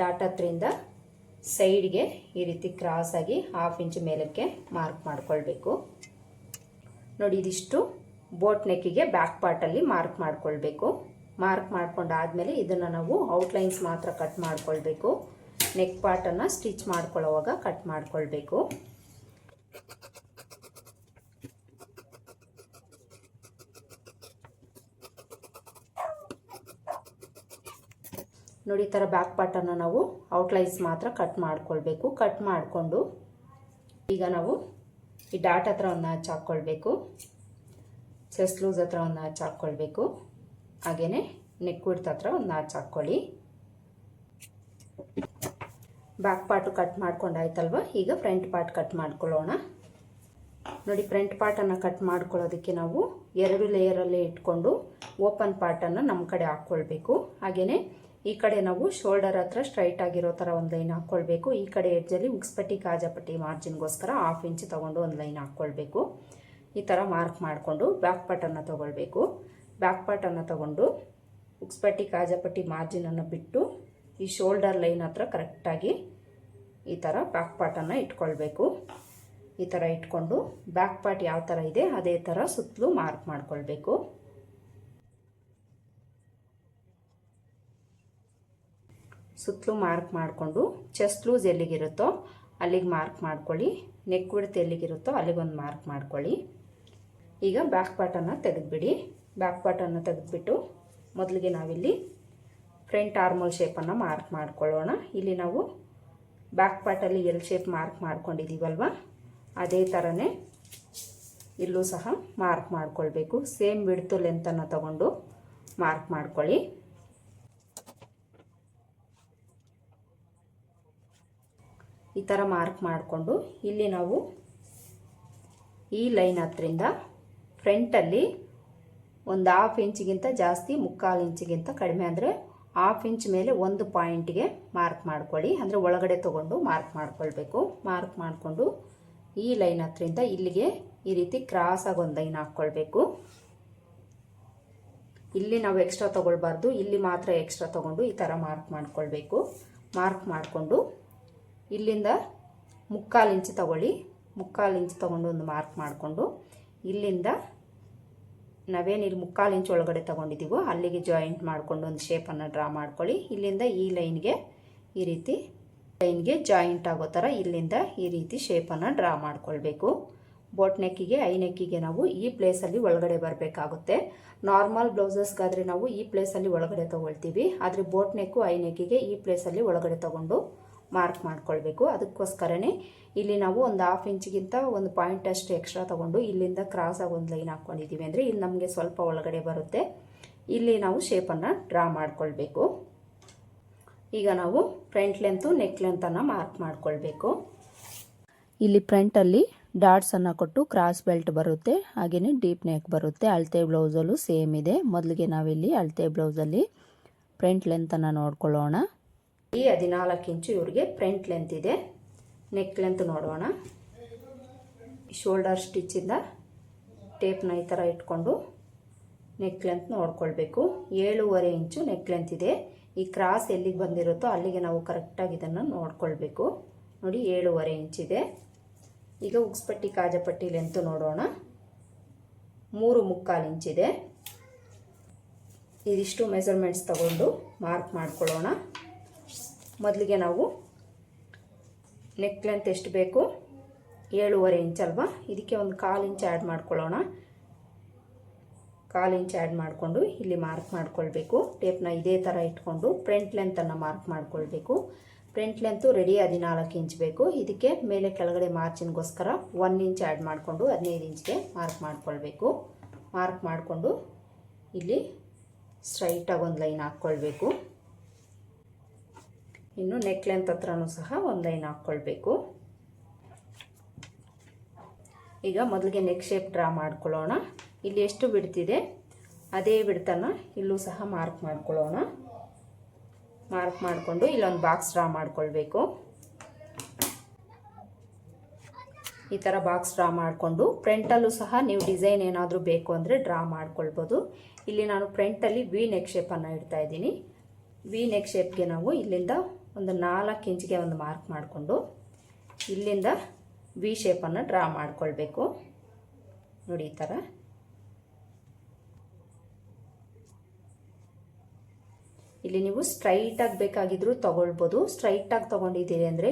ಡಾಟ್ ಹತ್ರಿಂದ ಸೈಡ್ಗೆ ಈ ರೀತಿ ಕ್ರಾಸ್ ಆಗಿ ಹಾಫ್ ಇಂಚ್ ಮೇಲಕ್ಕೆ ಮಾರ್ಕ್ ಮಾಡ್ಕೊಳ್ಬೇಕು. ನೋಡಿ, ಇದಿಷ್ಟು ಬೋಟ್ ನೆಕ್ಕಿಗೆ ಬ್ಯಾಕ್ ಪಾರ್ಟಲ್ಲಿ ಮಾರ್ಕ್ ಮಾಡ್ಕೊಳ್ಬೇಕು. ಮಾರ್ಕ್ ಮಾಡ್ಕೊಂಡಾದಮೇಲೆ ಇದನ್ನು ನಾವು ಔಟ್ಲೈನ್ಸ್ ಮಾತ್ರ ಕಟ್ ಮಾಡ್ಕೊಳ್ಬೇಕು. ನೆಕ್ ಪಾರ್ಟನ್ನು ಸ್ಟಿಚ್ ಮಾಡ್ಕೊಳ್ಳೋವಾಗ ಕಟ್ ಮಾಡ್ಕೊಳ್ಬೇಕು. ನೋಡಿ ಈ ಥರ ಬ್ಯಾಕ್ ಪಾರ್ಟನ್ನು ನಾವು ಔಟ್ಲೈನ್ಸ್ ಮಾತ್ರ ಕಟ್ ಮಾಡ್ಕೊಳ್ಬೇಕು. ಕಟ್ ಮಾಡಿಕೊಂಡು ಈಗ ನಾವು ಈ ಡಾಟ್ ಹತ್ರ ಒಂದು ನಾಚ್ ಹಾಕ್ಕೊಳ್ಬೇಕು ಚೆಸ್ಟ್ ಲೂಸ್ ಹತ್ರ ಒಂದು ನಾಚ್ ಹಾಕ್ಕೊಳ್ಬೇಕು ಹಾಗೆಯೇ ನೆಕ್ ವಿಡ್ತ್ ಹತ್ರ ಒಂದು ನಾಚ್ ಹಾಕ್ಕೊಳ್ಳಿ ಬ್ಯಾಕ್ ಪಾರ್ಟು ಕಟ್ ಮಾಡ್ಕೊಂಡಾಯ್ತಲ್ವ ಈಗ ಫ್ರಂಟ್ ಪಾರ್ಟ್ ಕಟ್ ಮಾಡ್ಕೊಳ್ಳೋಣ. ನೋಡಿ ಫ್ರಂಟ್ ಪಾರ್ಟನ್ನು ಕಟ್ ಮಾಡ್ಕೊಳ್ಳೋದಕ್ಕೆ ನಾವು ಎರಡು ಲೇಯರಲ್ಲೇ ಇಟ್ಕೊಂಡು ಓಪನ್ ಪಾರ್ಟನ್ನು ನಮ್ಮ ಕಡೆ ಹಾಕ್ಕೊಳ್ಬೇಕು ಹಾಗೆಯೇ ಈ ಕಡೆ ನಾವು ಶೋಲ್ಡರ್ ಹತ್ರ ಸ್ಟ್ರೈಟ್ ಆಗಿರೋ ಥರ ಒಂದು ಲೈನ್ ಹಾಕ್ಕೊಳ್ಬೇಕು ಈ ಕಡೆ ಎಡ್ಜಲ್ಲಿ ಉಕ್ಸ್ಪಟ್ಟಿ ಕಾಜಾಪಟ್ಟಿ ಮಾರ್ಜಿನ್ಗೋಸ್ಕರ ಹಾಫ್ ಇಂಚ್ ತೊಗೊಂಡು ಒಂದು ಲೈನ್ ಹಾಕ್ಕೊಳ್ಬೇಕು ಈ ಥರ ಮಾರ್ಕ್ ಮಾಡಿಕೊಂಡು ಬ್ಯಾಕ್ ಪಾರ್ಟನ್ನು ತೊಗೊಳ್ಬೇಕು. ಬ್ಯಾಕ್ ಪಾರ್ಟನ್ನು ತೊಗೊಂಡು ಉಕ್ಸ್ಪಟ್ಟಿ ಕಾಜಾಪಟ್ಟಿ ಮಾರ್ಜಿನನ್ನು ಬಿಟ್ಟು ಈ ಶೋಲ್ಡರ್ ಲೈನ್ ಹತ್ರ ಕರೆಕ್ಟಾಗಿ ಈ ಥರ ಬ್ಯಾಕ್ ಪಾರ್ಟನ್ನು ಇಟ್ಕೊಳ್ಬೇಕು. ಈ ಥರ ಇಟ್ಕೊಂಡು ಬ್ಯಾಕ್ ಪಾರ್ಟ್ ಯಾವ ಥರ ಇದೆ, ಅದೇ ಥರ ಸುತ್ತಲೂ ಮಾರ್ಕ್ ಮಾಡ್ಕೊಳ್ಬೇಕು. ಸುತ್ತಲೂ ಮಾರ್ಕ್ ಮಾಡಿಕೊಂಡು ಚೆಸ್ಟ್ ಲೂಸ್ ಎಲ್ಲಿಗಿರುತ್ತೋ ಅಲ್ಲಿಗೆ ಮಾರ್ಕ್ ಮಾಡ್ಕೊಳ್ಳಿ. ನೆಕ್ ಬಿಡ್ತು ಎಲ್ಲಿಗಿರುತ್ತೋ ಅಲ್ಲಿಗೊಂದು ಮಾರ್ಕ್ ಮಾಡ್ಕೊಳ್ಳಿ. ಈಗ ಬ್ಯಾಕ್ ಪಾರ್ಟನ್ನು ತೆಗೆದುಬಿಡಿ. ಬ್ಯಾಕ್ ಪಾರ್ಟನ್ನು ತೆಗೆದುಬಿಟ್ಟು ಮೊದಲಿಗೆ ನಾವಿಲ್ಲಿ ಫ್ರಂಟ್ ಆರ್ಮಲ್ ಶೇಪನ್ನು ಮಾರ್ಕ್ ಮಾಡ್ಕೊಳ್ಳೋಣ. ಇಲ್ಲಿ ನಾವು ಬ್ಯಾಕ್ ಪಾರ್ಟಲ್ಲಿ ಎಲ್ ಶೇಪ್ ಮಾರ್ಕ್ ಮಾಡ್ಕೊಂಡಿದ್ದೀವಲ್ವ ಅದೇ ಥರನೇ ಇಲ್ಲೂ ಸಹ ಮಾರ್ಕ್ ಮಾಡ್ಕೊಳ್ಬೇಕು. ಸೇಮ್ ಬಿಡ್ತು ಲೆಂತನ್ನು ತಗೊಂಡು ಮಾರ್ಕ್ ಮಾಡ್ಕೊಳ್ಳಿ. ಈ ಥರ ಮಾರ್ಕ್ ಮಾಡಿಕೊಂಡು ಇಲ್ಲಿ ನಾವು ಈ ಲೈನ್ ಹತ್ತರಿಂದ ಫ್ರಂಟಲ್ಲಿ ಒಂದು ಹಾಫ್ ಇಂಚ್ಗಿಂತ ಜಾಸ್ತಿ, ಮುಕ್ಕಾಲು ಇಂಚಿಗಿಂತ ಕಡಿಮೆ ಅಂದರೆ ಹಾಫ್ ಇಂಚ್ ಮೇಲೆ ಒಂದು ಪಾಯಿಂಟ್ಗೆ ಮಾರ್ಕ್ ಮಾಡ್ಕೊಳ್ಳಿ. ಅಂದರೆ ಒಳಗಡೆ ತೊಗೊಂಡು ಮಾರ್ಕ್ ಮಾಡ್ಕೊಳ್ಬೇಕು. ಮಾರ್ಕ್ ಮಾಡಿಕೊಂಡು ಈ ಲೈನ್ ಹತ್ತರಿಂದ ಇಲ್ಲಿಗೆ ಈ ರೀತಿ ಕ್ರಾಸಾಗಿ ಒಂದು ಲೈನ್ ಹಾಕ್ಕೊಳ್ಬೇಕು. ಇಲ್ಲಿ ನಾವು ಎಕ್ಸ್ಟ್ರಾ ತೊಗೊಳ್ಬಾರ್ದು. ಇಲ್ಲಿ ಮಾತ್ರ ಎಕ್ಸ್ಟ್ರಾ ತೊಗೊಂಡು ಈ ಥರ ಮಾರ್ಕ್ ಮಾಡ್ಕೊಳ್ಬೇಕು. ಮಾರ್ಕ್ ಮಾಡಿಕೊಂಡು ಇಲ್ಲಿಂದ ಮುಕ್ಕಾಲು ಇಂಚು ತಗೊಳ್ಳಿ. ಮುಕ್ಕಾಲು ಇಂಚು ತೊಗೊಂಡು ಒಂದು ಮಾರ್ಕ್ ಮಾಡಿಕೊಂಡು ಇಲ್ಲಿಂದ ನಾವೇನು ಇಲ್ಲಿ ಮುಕ್ಕಾಲು ಇಂಚು ಒಳಗಡೆ ತೊಗೊಂಡಿದ್ದೀವೋ ಅಲ್ಲಿಗೆ ಜಾಯಿಂಟ್ ಮಾಡಿಕೊಂಡು ಒಂದು ಶೇಪನ್ನು ಡ್ರಾ ಮಾಡ್ಕೊಳ್ಳಿ. ಇಲ್ಲಿಂದ ಈ ಲೈನ್ಗೆ ಈ ರೀತಿ ಲೈನ್ಗೆ ಜಾಯಿಂಟ್ ಆಗೋ ಥರ ಇಲ್ಲಿಂದ ಈ ರೀತಿ ಶೇಪನ್ನು ಡ್ರಾ ಮಾಡ್ಕೊಳ್ಬೇಕು. ಬೋಟ್ ನೆಕ್ಕಿಗೆ ಐ ನೆಕ್ಕಿಗೆ ನಾವು ಈ ಪ್ಲೇಸಲ್ಲಿ ಒಳಗಡೆ ಬರಬೇಕಾಗುತ್ತೆ. ನಾರ್ಮಲ್ ಬ್ಲೌಸಸ್ಗಾದರೆ ನಾವು ಈ ಪ್ಲೇಸಲ್ಲಿ ಒಳಗಡೆ ತೊಗೊಳ್ತೀವಿ. ಆದರೆ ಬೋಟ್ ನೆಕ್ಕು ಐ ನೆಕ್ಕಿಗೆ ಈ ಪ್ಲೇಸಲ್ಲಿ ಒಳಗಡೆ ತೊಗೊಂಡು ಮಾರ್ಕ್ ಮಾಡ್ಕೊಳ್ಬೇಕು. ಅದಕ್ಕೋಸ್ಕರನೇ ಇಲ್ಲಿ ನಾವು ಒಂದು ಹಾಫ್ ಇಂಚ್ಗಿಂತ ಒಂದು ಪಾಯಿಂಟ್ ಅಷ್ಟು ಎಕ್ಸ್ಟ್ರಾ ತೊಗೊಂಡು ಇಲ್ಲಿಂದ ಕ್ರಾಸಾಗಿ ಒಂದು ಲೈನ್ ಹಾಕ್ಕೊಂಡಿದ್ದೀವಿ ಅಂದರೆ ಇಲ್ಲಿ ನಮಗೆ ಸ್ವಲ್ಪ ಒಳಗಡೆ ಬರುತ್ತೆ. ಇಲ್ಲಿ ನಾವು ಶೇಪನ್ನು ಡ್ರಾ ಮಾಡ್ಕೊಳ್ಬೇಕು. ಈಗ ನಾವು ಫ್ರಂಟ್ ಲೆಂತು ನೆಕ್ ಲೆಂತನ್ನು ಮಾರ್ಕ್ ಮಾಡ್ಕೊಳ್ಬೇಕು. ಇಲ್ಲಿ ಫ್ರಂಟಲ್ಲಿ ಡಾಟ್ಸನ್ನು ಕೊಟ್ಟು ಕ್ರಾಸ್ ಬೆಲ್ಟ್ ಬರುತ್ತೆ ಹಾಗೆಯೇ ಡೀಪ್ ನೆಕ್ ಬರುತ್ತೆ, ಅಳತೆ ಬ್ಲೌಸಲ್ಲೂ ಸೇಮ್ ಇದೆ. ಮೊದಲಿಗೆ ನಾವಿಲ್ಲಿ ಅಳತೆ ಬ್ಲೌಸಲ್ಲಿ ಫ್ರಂಟ್ ಲೆಂತನ್ನು ನೋಡ್ಕೊಳ್ಳೋಣ. ಈ ಹದಿನಾಲ್ಕು ಇಂಚು ಇವ್ರಿಗೆ ಫ್ರಂಟ್ ಲೆಂತ್ ಇದೆ. ನೆಕ್ ಲೆಂತ್ ನೋಡೋಣ. ಶೋಲ್ಡರ್ ಸ್ಟಿಚ್ಚಿಂದ ಟೇಪ್ನ ಈ ಥರ ಇಟ್ಕೊಂಡು ನೆಕ್ ಲೆಂತ್ ನೋಡ್ಕೊಳ್ಬೇಕು. ಏಳೂವರೆ ಇಂಚು ನೆಕ್ ಲೆಂತ್ ಇದೆ. ಈ ಕ್ರಾಸ್ ಎಲ್ಲಿಗೆ ಬಂದಿರುತ್ತೋ ಅಲ್ಲಿಗೆ ನಾವು ಕರೆಕ್ಟಾಗಿ ಇದನ್ನು ನೋಡ್ಕೊಳ್ಬೇಕು. ನೋಡಿ, ಏಳೂವರೆ ಇಂಚಿದೆ ಈಗ ಉಗ್ಸ್ಪಟ್ಟಿ, ಕಾಜಪಟ್ಟಿ ಲೆಂತ್ ನೋಡೋಣ. ಮೂರು ಮುಕ್ಕಾಲು ಇಂಚಿದೆ ಇದಿಷ್ಟು ಮೆಸರ್ಮೆಂಟ್ಸ್ ತಗೊಂಡು ಮಾರ್ಕ್ ಮಾಡ್ಕೊಳ್ಳೋಣ. ಮೊದಲಿಗೆ ನಾವು ನೆಕ್ ಲೆಂತ್ ಎಷ್ಟು ಬೇಕು? ಏಳುವರೆ ಇಂಚ್ ಅಲ್ವಾ? ಇದಕ್ಕೆ ಒಂದು ಕಾಲು ಇಂಚ್ ಆ್ಯಡ್ ಮಾಡ್ಕೊಳ್ಳೋಣ. ಕಾಲು ಇಂಚ್ ಆ್ಯಡ್ ಮಾಡಿಕೊಂಡು ಇಲ್ಲಿ ಮಾರ್ಕ್ ಮಾಡ್ಕೊಳ್ಬೇಕು. ಟೇಪ್ನ ಇದೇ ಥರ ಇಟ್ಕೊಂಡು ಫ್ರಂಟ್ ಲೆಂತನ್ನು ಮಾರ್ಕ್ ಮಾಡ್ಕೊಳ್ಬೇಕು. ಫ್ರಂಟ್ ಲೆಂತು ರೆಡಿ ಹದಿನಾಲ್ಕು ಇಂಚ್ ಬೇಕು. ಇದಕ್ಕೆ ಮೇಲೆ ಕೆಳಗಡೆ ಮಾರ್ಚಿನ್ಗೋಸ್ಕರ ಒನ್ ಇಂಚ್ ಆ್ಯಡ್ ಮಾಡಿಕೊಂಡು ಹದಿನೈದು ಇಂಚ್ಗೆ ಮಾರ್ಕ್ ಮಾಡ್ಕೊಳ್ಬೇಕು. ಮಾರ್ಕ್ ಮಾಡಿಕೊಂಡು ಇಲ್ಲಿ ಸ್ಟ್ರೈಟಾಗಿ ಒಂದು ಲೈನ್ ಹಾಕ್ಕೊಳ್ಬೇಕು. ಇನ್ನು ನೆಕ್ ಲೆಂತ್ ಹತ್ರನೂ ಸಹ ಒಂದು ಲೈನ್ ಹಾಕ್ಕೊಳ್ಬೇಕು. ಈಗ ಮೊದಲಿಗೆ ನೆಕ್ ಶೇಪ್ ಡ್ರಾ ಮಾಡ್ಕೊಳ್ಳೋಣ. ಇಲ್ಲಿ ಎಷ್ಟು ಬಿಡ್ತಿದೆ? ಅದೇ ಬಿಡ್ತಾನ ಇಲ್ಲೂ ಸಹ ಮಾರ್ಕ್ ಮಾಡ್ಕೊಳ್ಳೋಣ. ಮಾರ್ಕ್ ಮಾಡಿಕೊಂಡು ಇಲ್ಲೊಂದು ಬಾಕ್ಸ್ ಡ್ರಾ ಮಾಡ್ಕೊಳ್ಬೇಕು. ಈ ಥರ ಬಾಕ್ಸ್ ಡ್ರಾ ಮಾಡಿಕೊಂಡು ಫ್ರಂಟಲ್ಲೂ ಸಹ ನೀವು ಡಿಸೈನ್ ಏನಾದರೂ ಬೇಕು ಅಂದರೆ ಡ್ರಾ ಮಾಡ್ಕೊಳ್ಬೋದು. ಇಲ್ಲಿ ನಾನು ಫ್ರಂಟಲ್ಲಿ ವಿ ನೆಕ್ ಶೇಪನ್ನು ಇಡ್ತಾ ಇದ್ದೀನಿ. ವಿ ನೆಕ್ ಶೇಪ್ಗೆ ನಾವು ಇಲ್ಲಿಂದ ಒಂದು ನಾಲ್ಕು ಇಂಚಿಗೆ ಒಂದು ಮಾರ್ಕ್ ಮಾಡಿಕೊಂಡು ಇಲ್ಲಿಂದ ವಿ ಶೇಪನ್ನು ಡ್ರಾ ಮಾಡಿಕೊಳ್ಬೇಕು. ನೋಡಿ ಈ ಥರ ಇಲ್ಲಿ ನೀವು ಸ್ಟ್ರೈಟಾಗಿ ಬೇಕಾಗಿದ್ದರೂ ತೊಗೊಳ್ಬೋದು. ಸ್ಟ್ರೈಟಾಗಿ ತೊಗೊಂಡಿದ್ದೀರಿ ಅಂದರೆ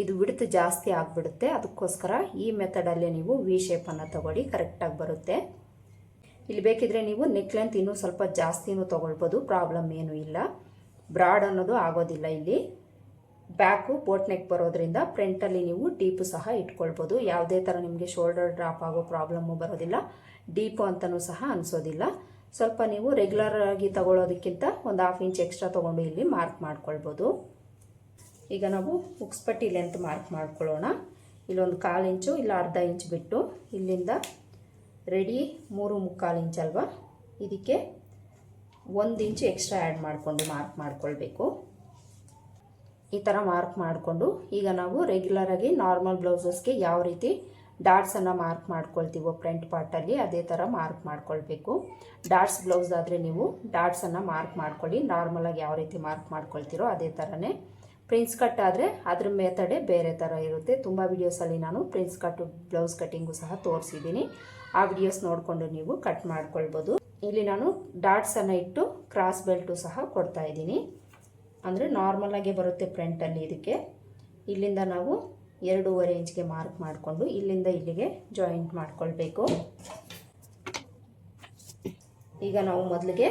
ಇದು ಬಿಡ್ತು ಜಾಸ್ತಿ ಆಗಿಬಿಡುತ್ತೆ. ಅದಕ್ಕೋಸ್ಕರ ಈ ಮೆಥಡಲ್ಲೇ ನೀವು ವಿ ಶೇಪನ್ನು ತೊಗೊಳ್ಳಿ ಕರೆಕ್ಟಾಗಿ ಬರುತ್ತೆ. ಇಲ್ಲಿ ಬೇಕಿದ್ರೆ ನೀವು ನೆಕ್ ಲೆಂತ್ ಇನ್ನೂ ಸ್ವಲ್ಪ ಜಾಸ್ತಿನೂ ತೊಗೊಳ್ಬೋದು. ಪ್ರಾಬ್ಲಮ್ ಏನೂ ಇಲ್ಲ. ಬ್ರಾಡ್ ಅನ್ನೋದು ಆಗೋದಿಲ್ಲ ಇಲ್ಲಿ. ಬ್ಯಾಕು ಬೋಟ್ ನೆಕ್ ಬರೋದ್ರಿಂದ ಫ್ರಂಟಲ್ಲಿ ನೀವು ಡೀಪು ಸಹ ಇಟ್ಕೊಳ್ಬೋದು. ಯಾವುದೇ ಥರ ನಿಮಗೆ ಶೋಲ್ಡರ್ ಡ್ರಾಪ್ ಆಗೋ ಪ್ರಾಬ್ಲಮ್ಮು ಬರೋದಿಲ್ಲ. ಡೀಪು ಅಂತಲೂ ಸಹ ಅನಿಸೋದಿಲ್ಲ. ಸ್ವಲ್ಪ ನೀವು ರೆಗ್ಯುಲರ್ ಆಗಿ ತಗೊಳ್ಳೋದಕ್ಕಿಂತ ಒಂದು ಹಾಫ್ ಇಂಚ್ ಎಕ್ಸ್ಟ್ರಾ ತೊಗೊಂಡು ಇಲ್ಲಿ ಮಾರ್ಕ್ ಮಾಡ್ಕೊಳ್ಬೋದು. ಈಗ ನಾವು ಉಕ್ಸ್ಪಟ್ಟಿ ಲೆಂತ್ ಮಾರ್ಕ್ ಮಾಡ್ಕೊಳ್ಳೋಣ. ಇಲ್ಲೊಂದು ಕಾಲು ಇಂಚು, ಇಲ್ಲ ಅರ್ಧ ಇಂಚ್ ಬಿಟ್ಟು ಇಲ್ಲಿಂದ ರೆಡಿ ಮೂರು ಮುಕ್ಕಾಲು ಇಂಚ್ ಅಲ್ವಾ? ಇದಕ್ಕೆ ಒಂದು ಇಂಚು ಎಕ್ಸ್ಟ್ರಾ ಆ್ಯಡ್ ಮಾಡಿಕೊಂಡು ಮಾರ್ಕ್ ಮಾಡ್ಕೊಳ್ಬೇಕು. ಈ ಥರ ಮಾರ್ಕ್ ಮಾಡಿಕೊಂಡು ಈಗ ನಾವು ರೆಗ್ಯುಲರಾಗಿ ನಾರ್ಮಲ್ ಬ್ಲೌಸಸ್ಗೆ ಯಾವ ರೀತಿ ಡಾಟ್ಸನ್ನು ಮಾರ್ಕ್ ಮಾಡ್ಕೊಳ್ತೀವೋ ಫ್ರಂಟ್ ಪಾರ್ಟಲ್ಲಿ ಅದೇ ಥರ ಮಾರ್ಕ್ ಮಾಡ್ಕೊಳ್ಬೇಕು. ಡಾಟ್ಸ್ ಬ್ಲೌಸ್ ಆದರೆ ನೀವು ಡಾಟ್ಸನ್ನು ಮಾರ್ಕ್ ಮಾಡ್ಕೊಳ್ಳಿ ನಾರ್ಮಲಾಗಿ ಯಾವ ರೀತಿ ಮಾರ್ಕ್ ಮಾಡ್ಕೊಳ್ತೀರೋ ಅದೇ ಥರನೇ ಪ್ರಿನ್ಸ್ ಕಟ್ ಆದರೆ ಅದ್ರ ಮೆಥಡೇ ಬೇರೆ ಥರ ಇರುತ್ತೆ. ತುಂಬ ವಿಡಿಯೋಸಲ್ಲಿ ನಾನು ಪ್ರಿನ್ಸ್ ಕಟ್ ಬ್ಲೌಸ್ ಕಟ್ಟಿಂಗು ಸಹ ತೋರಿಸಿದ್ದೀನಿ. ಆ ವಿಡಿಯೋಸ್ ನೋಡಿಕೊಂಡು ನೀವು ಕಟ್ ಮಾಡ್ಕೊಳ್ಬೋದು. ಇಲ್ಲಿ ನಾನು ಡಾಟ್ಸನ್ನು ಇಟ್ಟು ಕ್ರಾಸ್ ಬೆಲ್ಟು ಸಹ ಕೊಡ್ತಾ ಇದ್ದೀನಿ. ಅಂದರೆ ನಾರ್ಮಲಾಗೆ ಬರುತ್ತೆ ಫ್ರಂಟಲ್ಲಿ ಇದಕ್ಕೆ. ಇಲ್ಲಿಂದ ನಾವು ಎರಡೂವರೆ ಇಂಚ್ಗೆ ಮಾರ್ಕ್ ಮಾಡಿಕೊಂಡು ಇಲ್ಲಿಂದ ಇಲ್ಲಿಗೆ ಜಾಯಿಂಟ್ ಮಾಡಿಕೊಳ್ಬೇಕು. ಈಗ ನಾವು ಮೊದಲಿಗೆ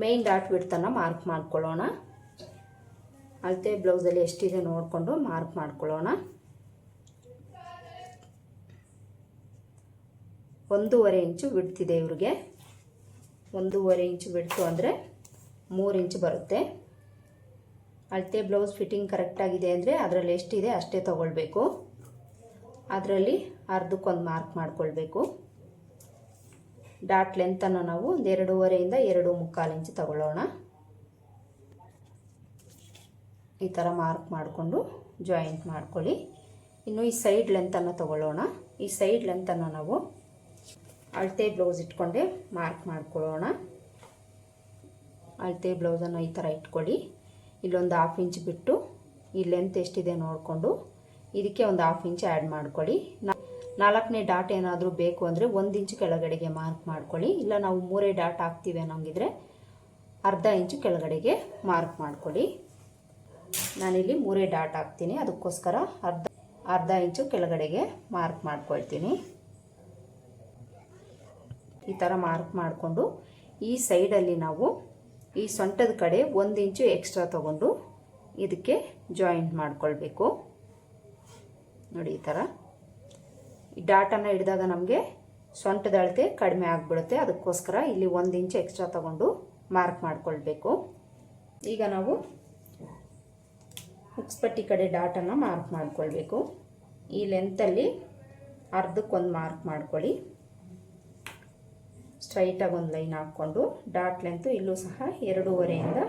ಮೇನ್ ಡಾಟ್ ಬಿಡ್ತನ್ನು ಮಾರ್ಕ್ ಮಾಡ್ಕೊಳ್ಳೋಣ. ಅಳತೆ ಬ್ಲೌಸಲ್ಲಿ ಎಷ್ಟಿದೆ ನೋಡಿಕೊಂಡು ಮಾರ್ಕ್ ಮಾಡ್ಕೊಳ್ಳೋಣ. ಒಂದೂವರೆ ಇಂಚು ಬಿಡ್ತಿದೆ ಇವ್ರಿಗೆ. ಒಂದೂವರೆ ಇಂಚು ಬಿಡ್ತು ಅಂದರೆ ಮೂರು ಇಂಚು ಬರುತ್ತೆ. ಅಳತೆ ಬ್ಲೌಸ್ ಫಿಟ್ಟಿಂಗ್ ಕರೆಕ್ಟಾಗಿದೆ ಅಂದರೆ ಅದರಲ್ಲಿ ಎಷ್ಟಿದೆ ಅಷ್ಟೇ ತೊಗೊಳ್ಬೇಕು. ಅದರಲ್ಲಿ ಅರ್ಧಕ್ಕೊಂದು ಮಾರ್ಕ್ ಮಾಡಿಕೊಳ್ಬೇಕು. ಡಾಟ್ ಲೆಂತನ್ನು ನಾವು ಒಂದು ಎರಡೂವರೆಯಿಂದ ಎರಡು ಮುಕ್ಕಾಲು ಇಂಚು ತಗೊಳ್ಳೋಣ. ಈ ಥರ ಮಾರ್ಕ್ ಮಾಡಿಕೊಂಡು ಜಾಯಿಂಟ್ ಮಾಡ್ಕೊಳ್ಳಿ. ಇನ್ನು ಈ ಸೈಡ್ ಲೆಂತನ್ನು ತಗೊಳ್ಳೋಣ. ಈ ಸೈಡ್ ಲೆಂತನ್ನು ನಾವು ಅಳತೆ ಬ್ಲೌಸ್ ಇಟ್ಕೊಂಡೆ ಮಾರ್ಕ್ ಮಾಡ್ಕೊಳ್ಳೋಣ. ಅಳತೆ ಬ್ಲೌಸನ್ನು ಈ ಥರ ಇಟ್ಕೊಳ್ಳಿ. ಇಲ್ಲೊಂದು ಹಾಫ್ ಇಂಚ್ ಬಿಟ್ಟು ಈ ಲೆಂತ್ ಎಷ್ಟಿದೆ ನೋಡಿಕೊಂಡು ಇದಕ್ಕೆ ಒಂದು ಹಾಫ್ ಇಂಚ್ ಆ್ಯಡ್ ಮಾಡ್ಕೊಳ್ಳಿ. ನಾಲ್ಕನೇ ಡಾಟ್ ಏನಾದರೂ ಬೇಕು ಅಂದರೆ ಒಂದು ಇಂಚು ಕೆಳಗಡೆಗೆ ಮಾರ್ಕ್ ಮಾಡ್ಕೊಳ್ಳಿ. ಇಲ್ಲ ನಾವು ಮೂರೇ ಡಾಟ್ ಹಾಕ್ತೀವಿ ಅನ್ನೋಂಗಿದ್ರೆ ಅರ್ಧ ಇಂಚು ಕೆಳಗಡೆಗೆ ಮಾರ್ಕ್ ಮಾಡ್ಕೊಳ್ಳಿ. ನಾನಿಲ್ಲಿ ಮೂರೇ ಡಾಟ್ ಹಾಕ್ತೀನಿ. ಅದಕ್ಕೋಸ್ಕರ ಅರ್ಧ ಅರ್ಧ ಇಂಚು ಕೆಳಗಡೆಗೆ ಮಾರ್ಕ್ ಮಾಡ್ಕೊಳ್ತೀನಿ. ಈ ಥರ ಮಾರ್ಕ್ ಮಾಡಿಕೊಂಡು ಈ ಸೈಡಲ್ಲಿ ನಾವು ಈ ಸೊಂಟದ ಕಡೆ ಒಂದು ಇಂಚು ಎಕ್ಸ್ಟ್ರಾ ತಗೊಂಡು ಇದಕ್ಕೆ ಜಾಯಿಂಟ್ ಮಾಡಿಕೊಳ್ಬೇಕು. ನೋಡಿ ಈ ಥರ ಈ ಡಾಟನ್ನು ಹಿಡಿದಾಗ ನಮಗೆ ಸೊಂಟದ ಅಳತೆ ಕಡಿಮೆ ಆಗಿಬಿಡುತ್ತೆ. ಅದಕ್ಕೋಸ್ಕರ ಇಲ್ಲಿ ಒಂದು ಇಂಚು ಎಕ್ಸ್ಟ್ರಾ ತಗೊಂಡು ಮಾರ್ಕ್ ಮಾಡಿಕೊಳ್ಬೇಕು. ಈಗ ನಾವು ಹುಕ್ಸ್ಪಟ್ಟಿ ಕಡೆ ಡಾಟನ್ನು ಮಾರ್ಕ್ ಮಾಡಿಕೊಳ್ಬೇಕು. ಈ ಲೆಂತಲ್ಲಿ ಅರ್ಧಕ್ಕೊಂದು ಮಾರ್ಕ್ ಮಾಡ್ಕೊಳ್ಳಿ. ಸ್ಟ್ರೈಟಾಗಿ ಒಂದು ಲೈನ್ ಹಾಕ್ಕೊಂಡು ಡಾಟ್ ಲೆಂತು ಇಲ್ಲೂ ಸಹ ಎರಡೂವರೆಯಿಂದ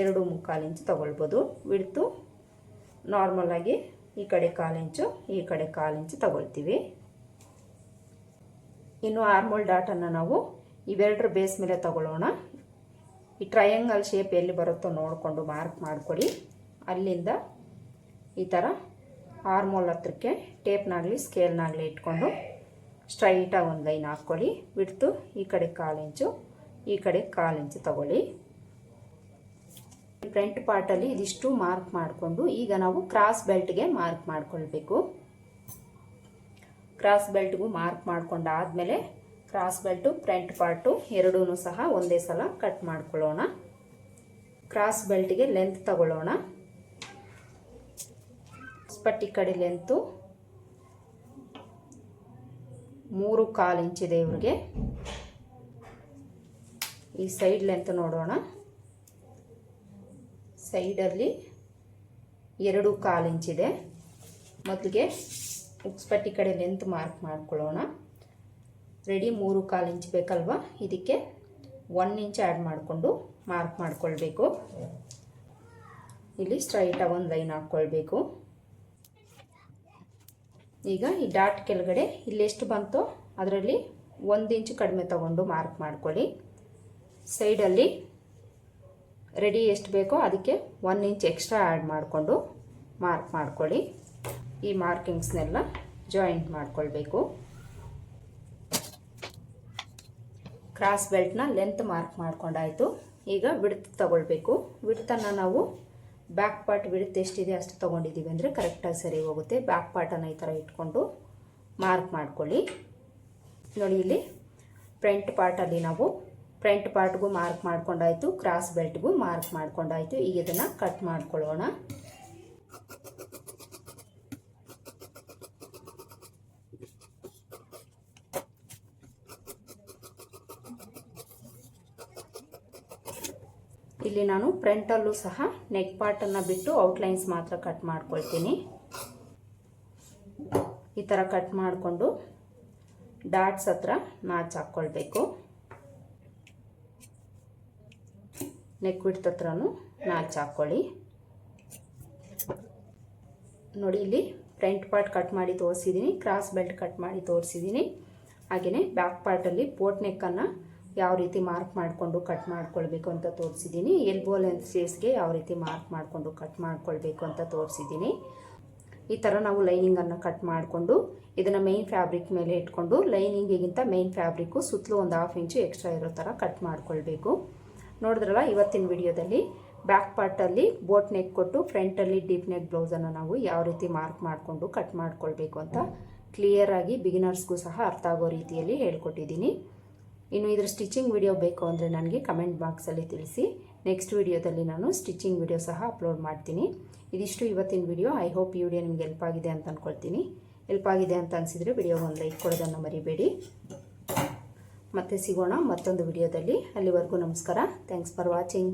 ಎರಡು ಮುಕ್ಕಾಲು ಇಂಚು ತಗೊಳ್ಬೋದು. ಬಿಡ್ತು ನಾರ್ಮಲಾಗಿ ಈ ಕಡೆ ಕಾಲು ಇಂಚು, ಈ ಕಡೆ ಕಾಲು ಇಂಚು ತಗೊಳ್ತೀವಿ. ಇನ್ನು ಆರ್ಮೋಲ್ ಡಾಟನ್ನು ನಾವು ಇವೆರಡರ ಬೇಸ್ ಮೇಲೆ ತಗೊಳ್ಳೋಣ. ಈ ಟ್ರಯಾಂಗಲ್ ಶೇಪ್ ಎಲ್ಲಿ ಬರುತ್ತೋ ನೋಡಿಕೊಂಡು ಮಾರ್ಕ್ ಮಾಡಿಕೊಡಿ. ಅಲ್ಲಿಂದ ಈ ಥರ ಆರ್ಮೋಲ್ ಹತ್ರಕ್ಕೆ ಟೇಪ್ನಾಗಲಿ, ಸ್ಕೇಲ್ನಾಗಲಿ ಇಟ್ಕೊಂಡು ಸ್ಟ್ರೈಟಾಗಿ ಒಂದು ಲೈನ್ ಹಾಕ್ಕೊಳ್ಳಿ ಬಿಡ್ತು ಈ ಕಡೆ ಕಾಲು ಇಂಚು, ಈ ಕಡೆ ಕಾಲು ಇಂಚು ತಗೊಳ್ಳಿ. ಫ್ರಂಟ್ ಪಾರ್ಟಲ್ಲಿ ಇದಿಷ್ಟು ಮಾರ್ಕ್ ಮಾಡಿಕೊಂಡು ಈಗ ನಾವು ಕ್ರಾಸ್ ಬೆಲ್ಟ್ಗೆ ಮಾರ್ಕ್ ಮಾಡ್ಕೊಳ್ಬೇಕು. ಕ್ರಾಸ್ ಬೆಲ್ಟ್ಗೂ ಮಾರ್ಕ್ ಮಾಡ್ಕೊಂಡಾದಮೇಲೆ ಕ್ರಾಸ್ ಬೆಲ್ಟು, ಫ್ರಂಟ್ ಪಾರ್ಟು ಎರಡೂ ಸಹ ಒಂದೇ ಸಲ ಕಟ್ ಮಾಡ್ಕೊಳ್ಳೋಣ. ಕ್ರಾಸ್ ಬೆಲ್ಟ್ಗೆ ಲೆಂತ್ ತಗೊಳ್ಳೋಣ. ಪಟ್ಟಿ ಕಡೆ ಲೆಂತು ಮೂರು ಕಾಲು ಇಂಚಿದೆ ಇವ್ರಿಗೆ. ಈ ಸೈಡ್ ಲೆಂತ್ ನೋಡೋಣ. ಸೈಡಲ್ಲಿ ಎರಡು ಕಾಲು ಇಂಚಿದೆ ಮೊದಲಿಗೆ ಉಕ್ಸ್ಪಟ್ಟಿ ಕಡೆ ಲೆಂತ್ ಮಾರ್ಕ್ ಮಾಡ್ಕೊಳ್ಳೋಣ. ರೆಡಿ ಮೂರು ಕಾಲು ಇಂಚ್ ಬೇಕಲ್ವ? ಇದಕ್ಕೆ ಒನ್ ಇಂಚ್ ಆ್ಯಡ್ ಮಾಡಿಕೊಂಡು ಮಾರ್ಕ್ ಮಾಡ್ಕೊಳ್ಬೇಕು. ಇಲ್ಲಿ ಸ್ಟ್ರೈಟಾಗಿ ಒಂದು ಲೈನ್ ಹಾಕ್ಕೊಳ್ಬೇಕು. ಈಗ ಈ ಡಾಟ್ ಕೆಳಗಡೆ ಇಲ್ಲೆಷ್ಟು ಬಂತೋ ಅದರಲ್ಲಿ ಒಂದು ಇಂಚು ಕಡಿಮೆ ತಗೊಂಡು ಮಾರ್ಕ್ ಮಾಡ್ಕೊಳ್ಳಿ. ಸೈಡಲ್ಲಿ ರೆಡಿ ಎಷ್ಟು ಬೇಕೋ ಅದಕ್ಕೆ ಒನ್ ಇಂಚ್ ಎಕ್ಸ್ಟ್ರಾ ಆ್ಯಡ್ ಮಾಡಿಕೊಂಡು ಮಾರ್ಕ್ ಮಾಡ್ಕೊಳ್ಳಿ. ಈ ಮಾರ್ಕಿಂಗ್ಸ್ನೆಲ್ಲ ಜಾಯಿಂಟ್ ಮಾಡ್ಕೊಳ್ಬೇಕು. ಕ್ರಾಸ್ ಬೆಲ್ಟ್ನ ಲೆಂತ್ ಮಾರ್ಕ್ ಮಾಡ್ಕೊಂಡಾಯಿತು. ಈಗ ವಿಡ್ತ್ ತಗೊಳ್ಬೇಕು. ಬಿಡ್ತನ್ನು ನಾವು ಬ್ಯಾಕ್ ಪಾರ್ಟ್ ಬಿಡುತ್ತೆ ಎಷ್ಟಿದೆ ಅಷ್ಟು ತೊಗೊಂಡಿದ್ದೀವಿ ಅಂದರೆ ಕರೆಕ್ಟಾಗಿ ಸರಿ ಹೋಗುತ್ತೆ. ಬ್ಯಾಕ್ ಪಾರ್ಟನ್ನು ಈ ಥರ ಇಟ್ಕೊಂಡು ಮಾರ್ಕ್ ಮಾಡ್ಕೊಳ್ಳಿ. ನೋಡಿ ಇಲ್ಲಿ ಫ್ರಂಟ್ ಪಾರ್ಟಲ್ಲಿ ನಾವು ಫ್ರಂಟ್ ಪಾರ್ಟ್ಗೂ ಮಾರ್ಕ್ ಮಾಡ್ಕೊಂಡಾಯಿತು ಕ್ರಾಸ್ ಬೆಲ್ಟ್ಗೂ ಮಾರ್ಕ್ ಮಾಡ್ಕೊಂಡಾಯಿತು. ಈಗ ಇದನ್ನು ಕಟ್ ಮಾಡ್ಕೊಳ್ಳೋಣ. ಇಲ್ಲಿ ನಾನು ಫ್ರಂಟಲ್ಲೂ ಸಹ ನೆಕ್ ಪಾರ್ಟನ್ನು ಬಿಟ್ಟು ಔಟ್ಲೈನ್ಸ್ ಮಾತ್ರ ಕಟ್ ಮಾಡ್ಕೊಳ್ತೀನಿ. ಈ ಥರ ಕಟ್ ಮಾಡಿಕೊಂಡು ಡಾಟ್ಸ್ ಹತ್ರ ನಾಚ್ ಹಾಕ್ಕೊಳ್ಬೇಕು. ನೆಕ್ ಬಿಡ್ತ ಹತ್ರನೂ ನಾಚ್ ಹಾಕ್ಕೊಳ್ಳಿ. ನೋಡಿ ಇಲ್ಲಿ ಫ್ರಂಟ್ ಪಾರ್ಟ್ ಕಟ್ ಮಾಡಿ ತೋರಿಸಿದ್ದೀನಿ ಕ್ರಾಸ್ ಬೆಲ್ಟ್ ಕಟ್ ಮಾಡಿ ತೋರಿಸಿದ್ದೀನಿ ಹಾಗೆಯೇ ಬ್ಯಾಕ್ ಪಾರ್ಟಲ್ಲಿ ಪೋರ್ಟ್ ನೆಕ್ಕನ್ನು ಯಾವ ರೀತಿ ಮಾರ್ಕ್ ಮಾಡಿಕೊಂಡು ಕಟ್ ಮಾಡ್ಕೊಳ್ಬೇಕು ಅಂತ ತೋರಿಸಿದ್ದೀನಿ. ಎಲ್ಬೋ ಲೆಂತ್ ಸೇಸ್ಗೆ ಯಾವ ರೀತಿ ಮಾರ್ಕ್ ಮಾಡಿಕೊಂಡು ಕಟ್ ಮಾಡ್ಕೊಳ್ಬೇಕು ಅಂತ ತೋರಿಸಿದ್ದೀನಿ. ಈ ಥರ ನಾವು ಲೈನಿಂಗನ್ನು ಕಟ್ ಮಾಡಿಕೊಂಡು ಇದನ್ನು ಮೈನ್ ಫ್ಯಾಬ್ರಿಕ್ ಮೇಲೆ ಇಟ್ಕೊಂಡು ಲೈನಿಂಗಿಗಿಂತ ಮೈನ್ ಫ್ಯಾಬ್ರಿಕ್ಕು ಸುತ್ತಲೂ ಒಂದು ಹಾಫ್ ಇಂಚು ಎಕ್ಸ್ಟ್ರಾ ಇರೋ ಥರ ಕಟ್ ಮಾಡ್ಕೊಳ್ಬೇಕು. ನೋಡಿದ್ರಲ್ಲ ಇವತ್ತಿನ ವಿಡಿಯೋದಲ್ಲಿ ಬ್ಯಾಕ್ ಪಾರ್ಟಲ್ಲಿ ಬೋಟ್ ನೆಕ್ ಕೊಟ್ಟು ಫ್ರಂಟಲ್ಲಿ ಡೀಪ್ ನೆಕ್ ಬ್ಲೌಸನ್ನು ನಾವು ಯಾವ ರೀತಿ ಮಾರ್ಕ್ ಮಾಡಿಕೊಂಡು ಕಟ್ ಮಾಡ್ಕೊಳ್ಬೇಕು ಅಂತ ಕ್ಲಿಯರಾಗಿ ಬಿಗಿನರ್ಸ್ಗೂ ಸಹ ಅರ್ಥ ಆಗೋ ರೀತಿಯಲ್ಲಿ ಹೇಳ್ಕೊಟ್ಟಿದ್ದೀನಿ. ಇನ್ನು ಇದರ ಸ್ಟಿಚಿಂಗ್ ವಿಡಿಯೋ ಬೇಕು ಅಂದರೆ ನನಗೆ ಕಮೆಂಟ್ ಬಾಕ್ಸಲ್ಲಿ ತಿಳಿಸಿ. ನೆಕ್ಸ್ಟ್ ವಿಡಿಯೋದಲ್ಲಿ ನಾನು ಸ್ಟಿಚಿಂಗ್ ವಿಡಿಯೋ ಸಹ ಅಪ್ಲೋಡ್ ಮಾಡ್ತೀನಿ. ಇದಿಷ್ಟು ಇವತ್ತಿನ ವಿಡಿಯೋ. ಐ ಹೋಪ್ ಈ ವಿಡಿಯೋ ನಿಮ್ಗೆ ಹೆಲ್ಪ್ ಆಗಿದೆ ಅಂತ ಅಂದ್ಕೊಳ್ತೀನಿ ಹೆಲ್ಪ್ ಆಗಿದೆ ಅಂತ ಅನಿಸಿದರೆ ವಿಡಿಯೋ ಒಂದು ಲೈಕ್ ಕೊಡೋದನ್ನು ಮರಿಬೇಡಿ. ಮತ್ತೆ ಸಿಗೋಣ ಮತ್ತೊಂದು ವಿಡಿಯೋದಲ್ಲಿ. ಅಲ್ಲಿವರೆಗೂ ನಮಸ್ಕಾರ. Thanks for watching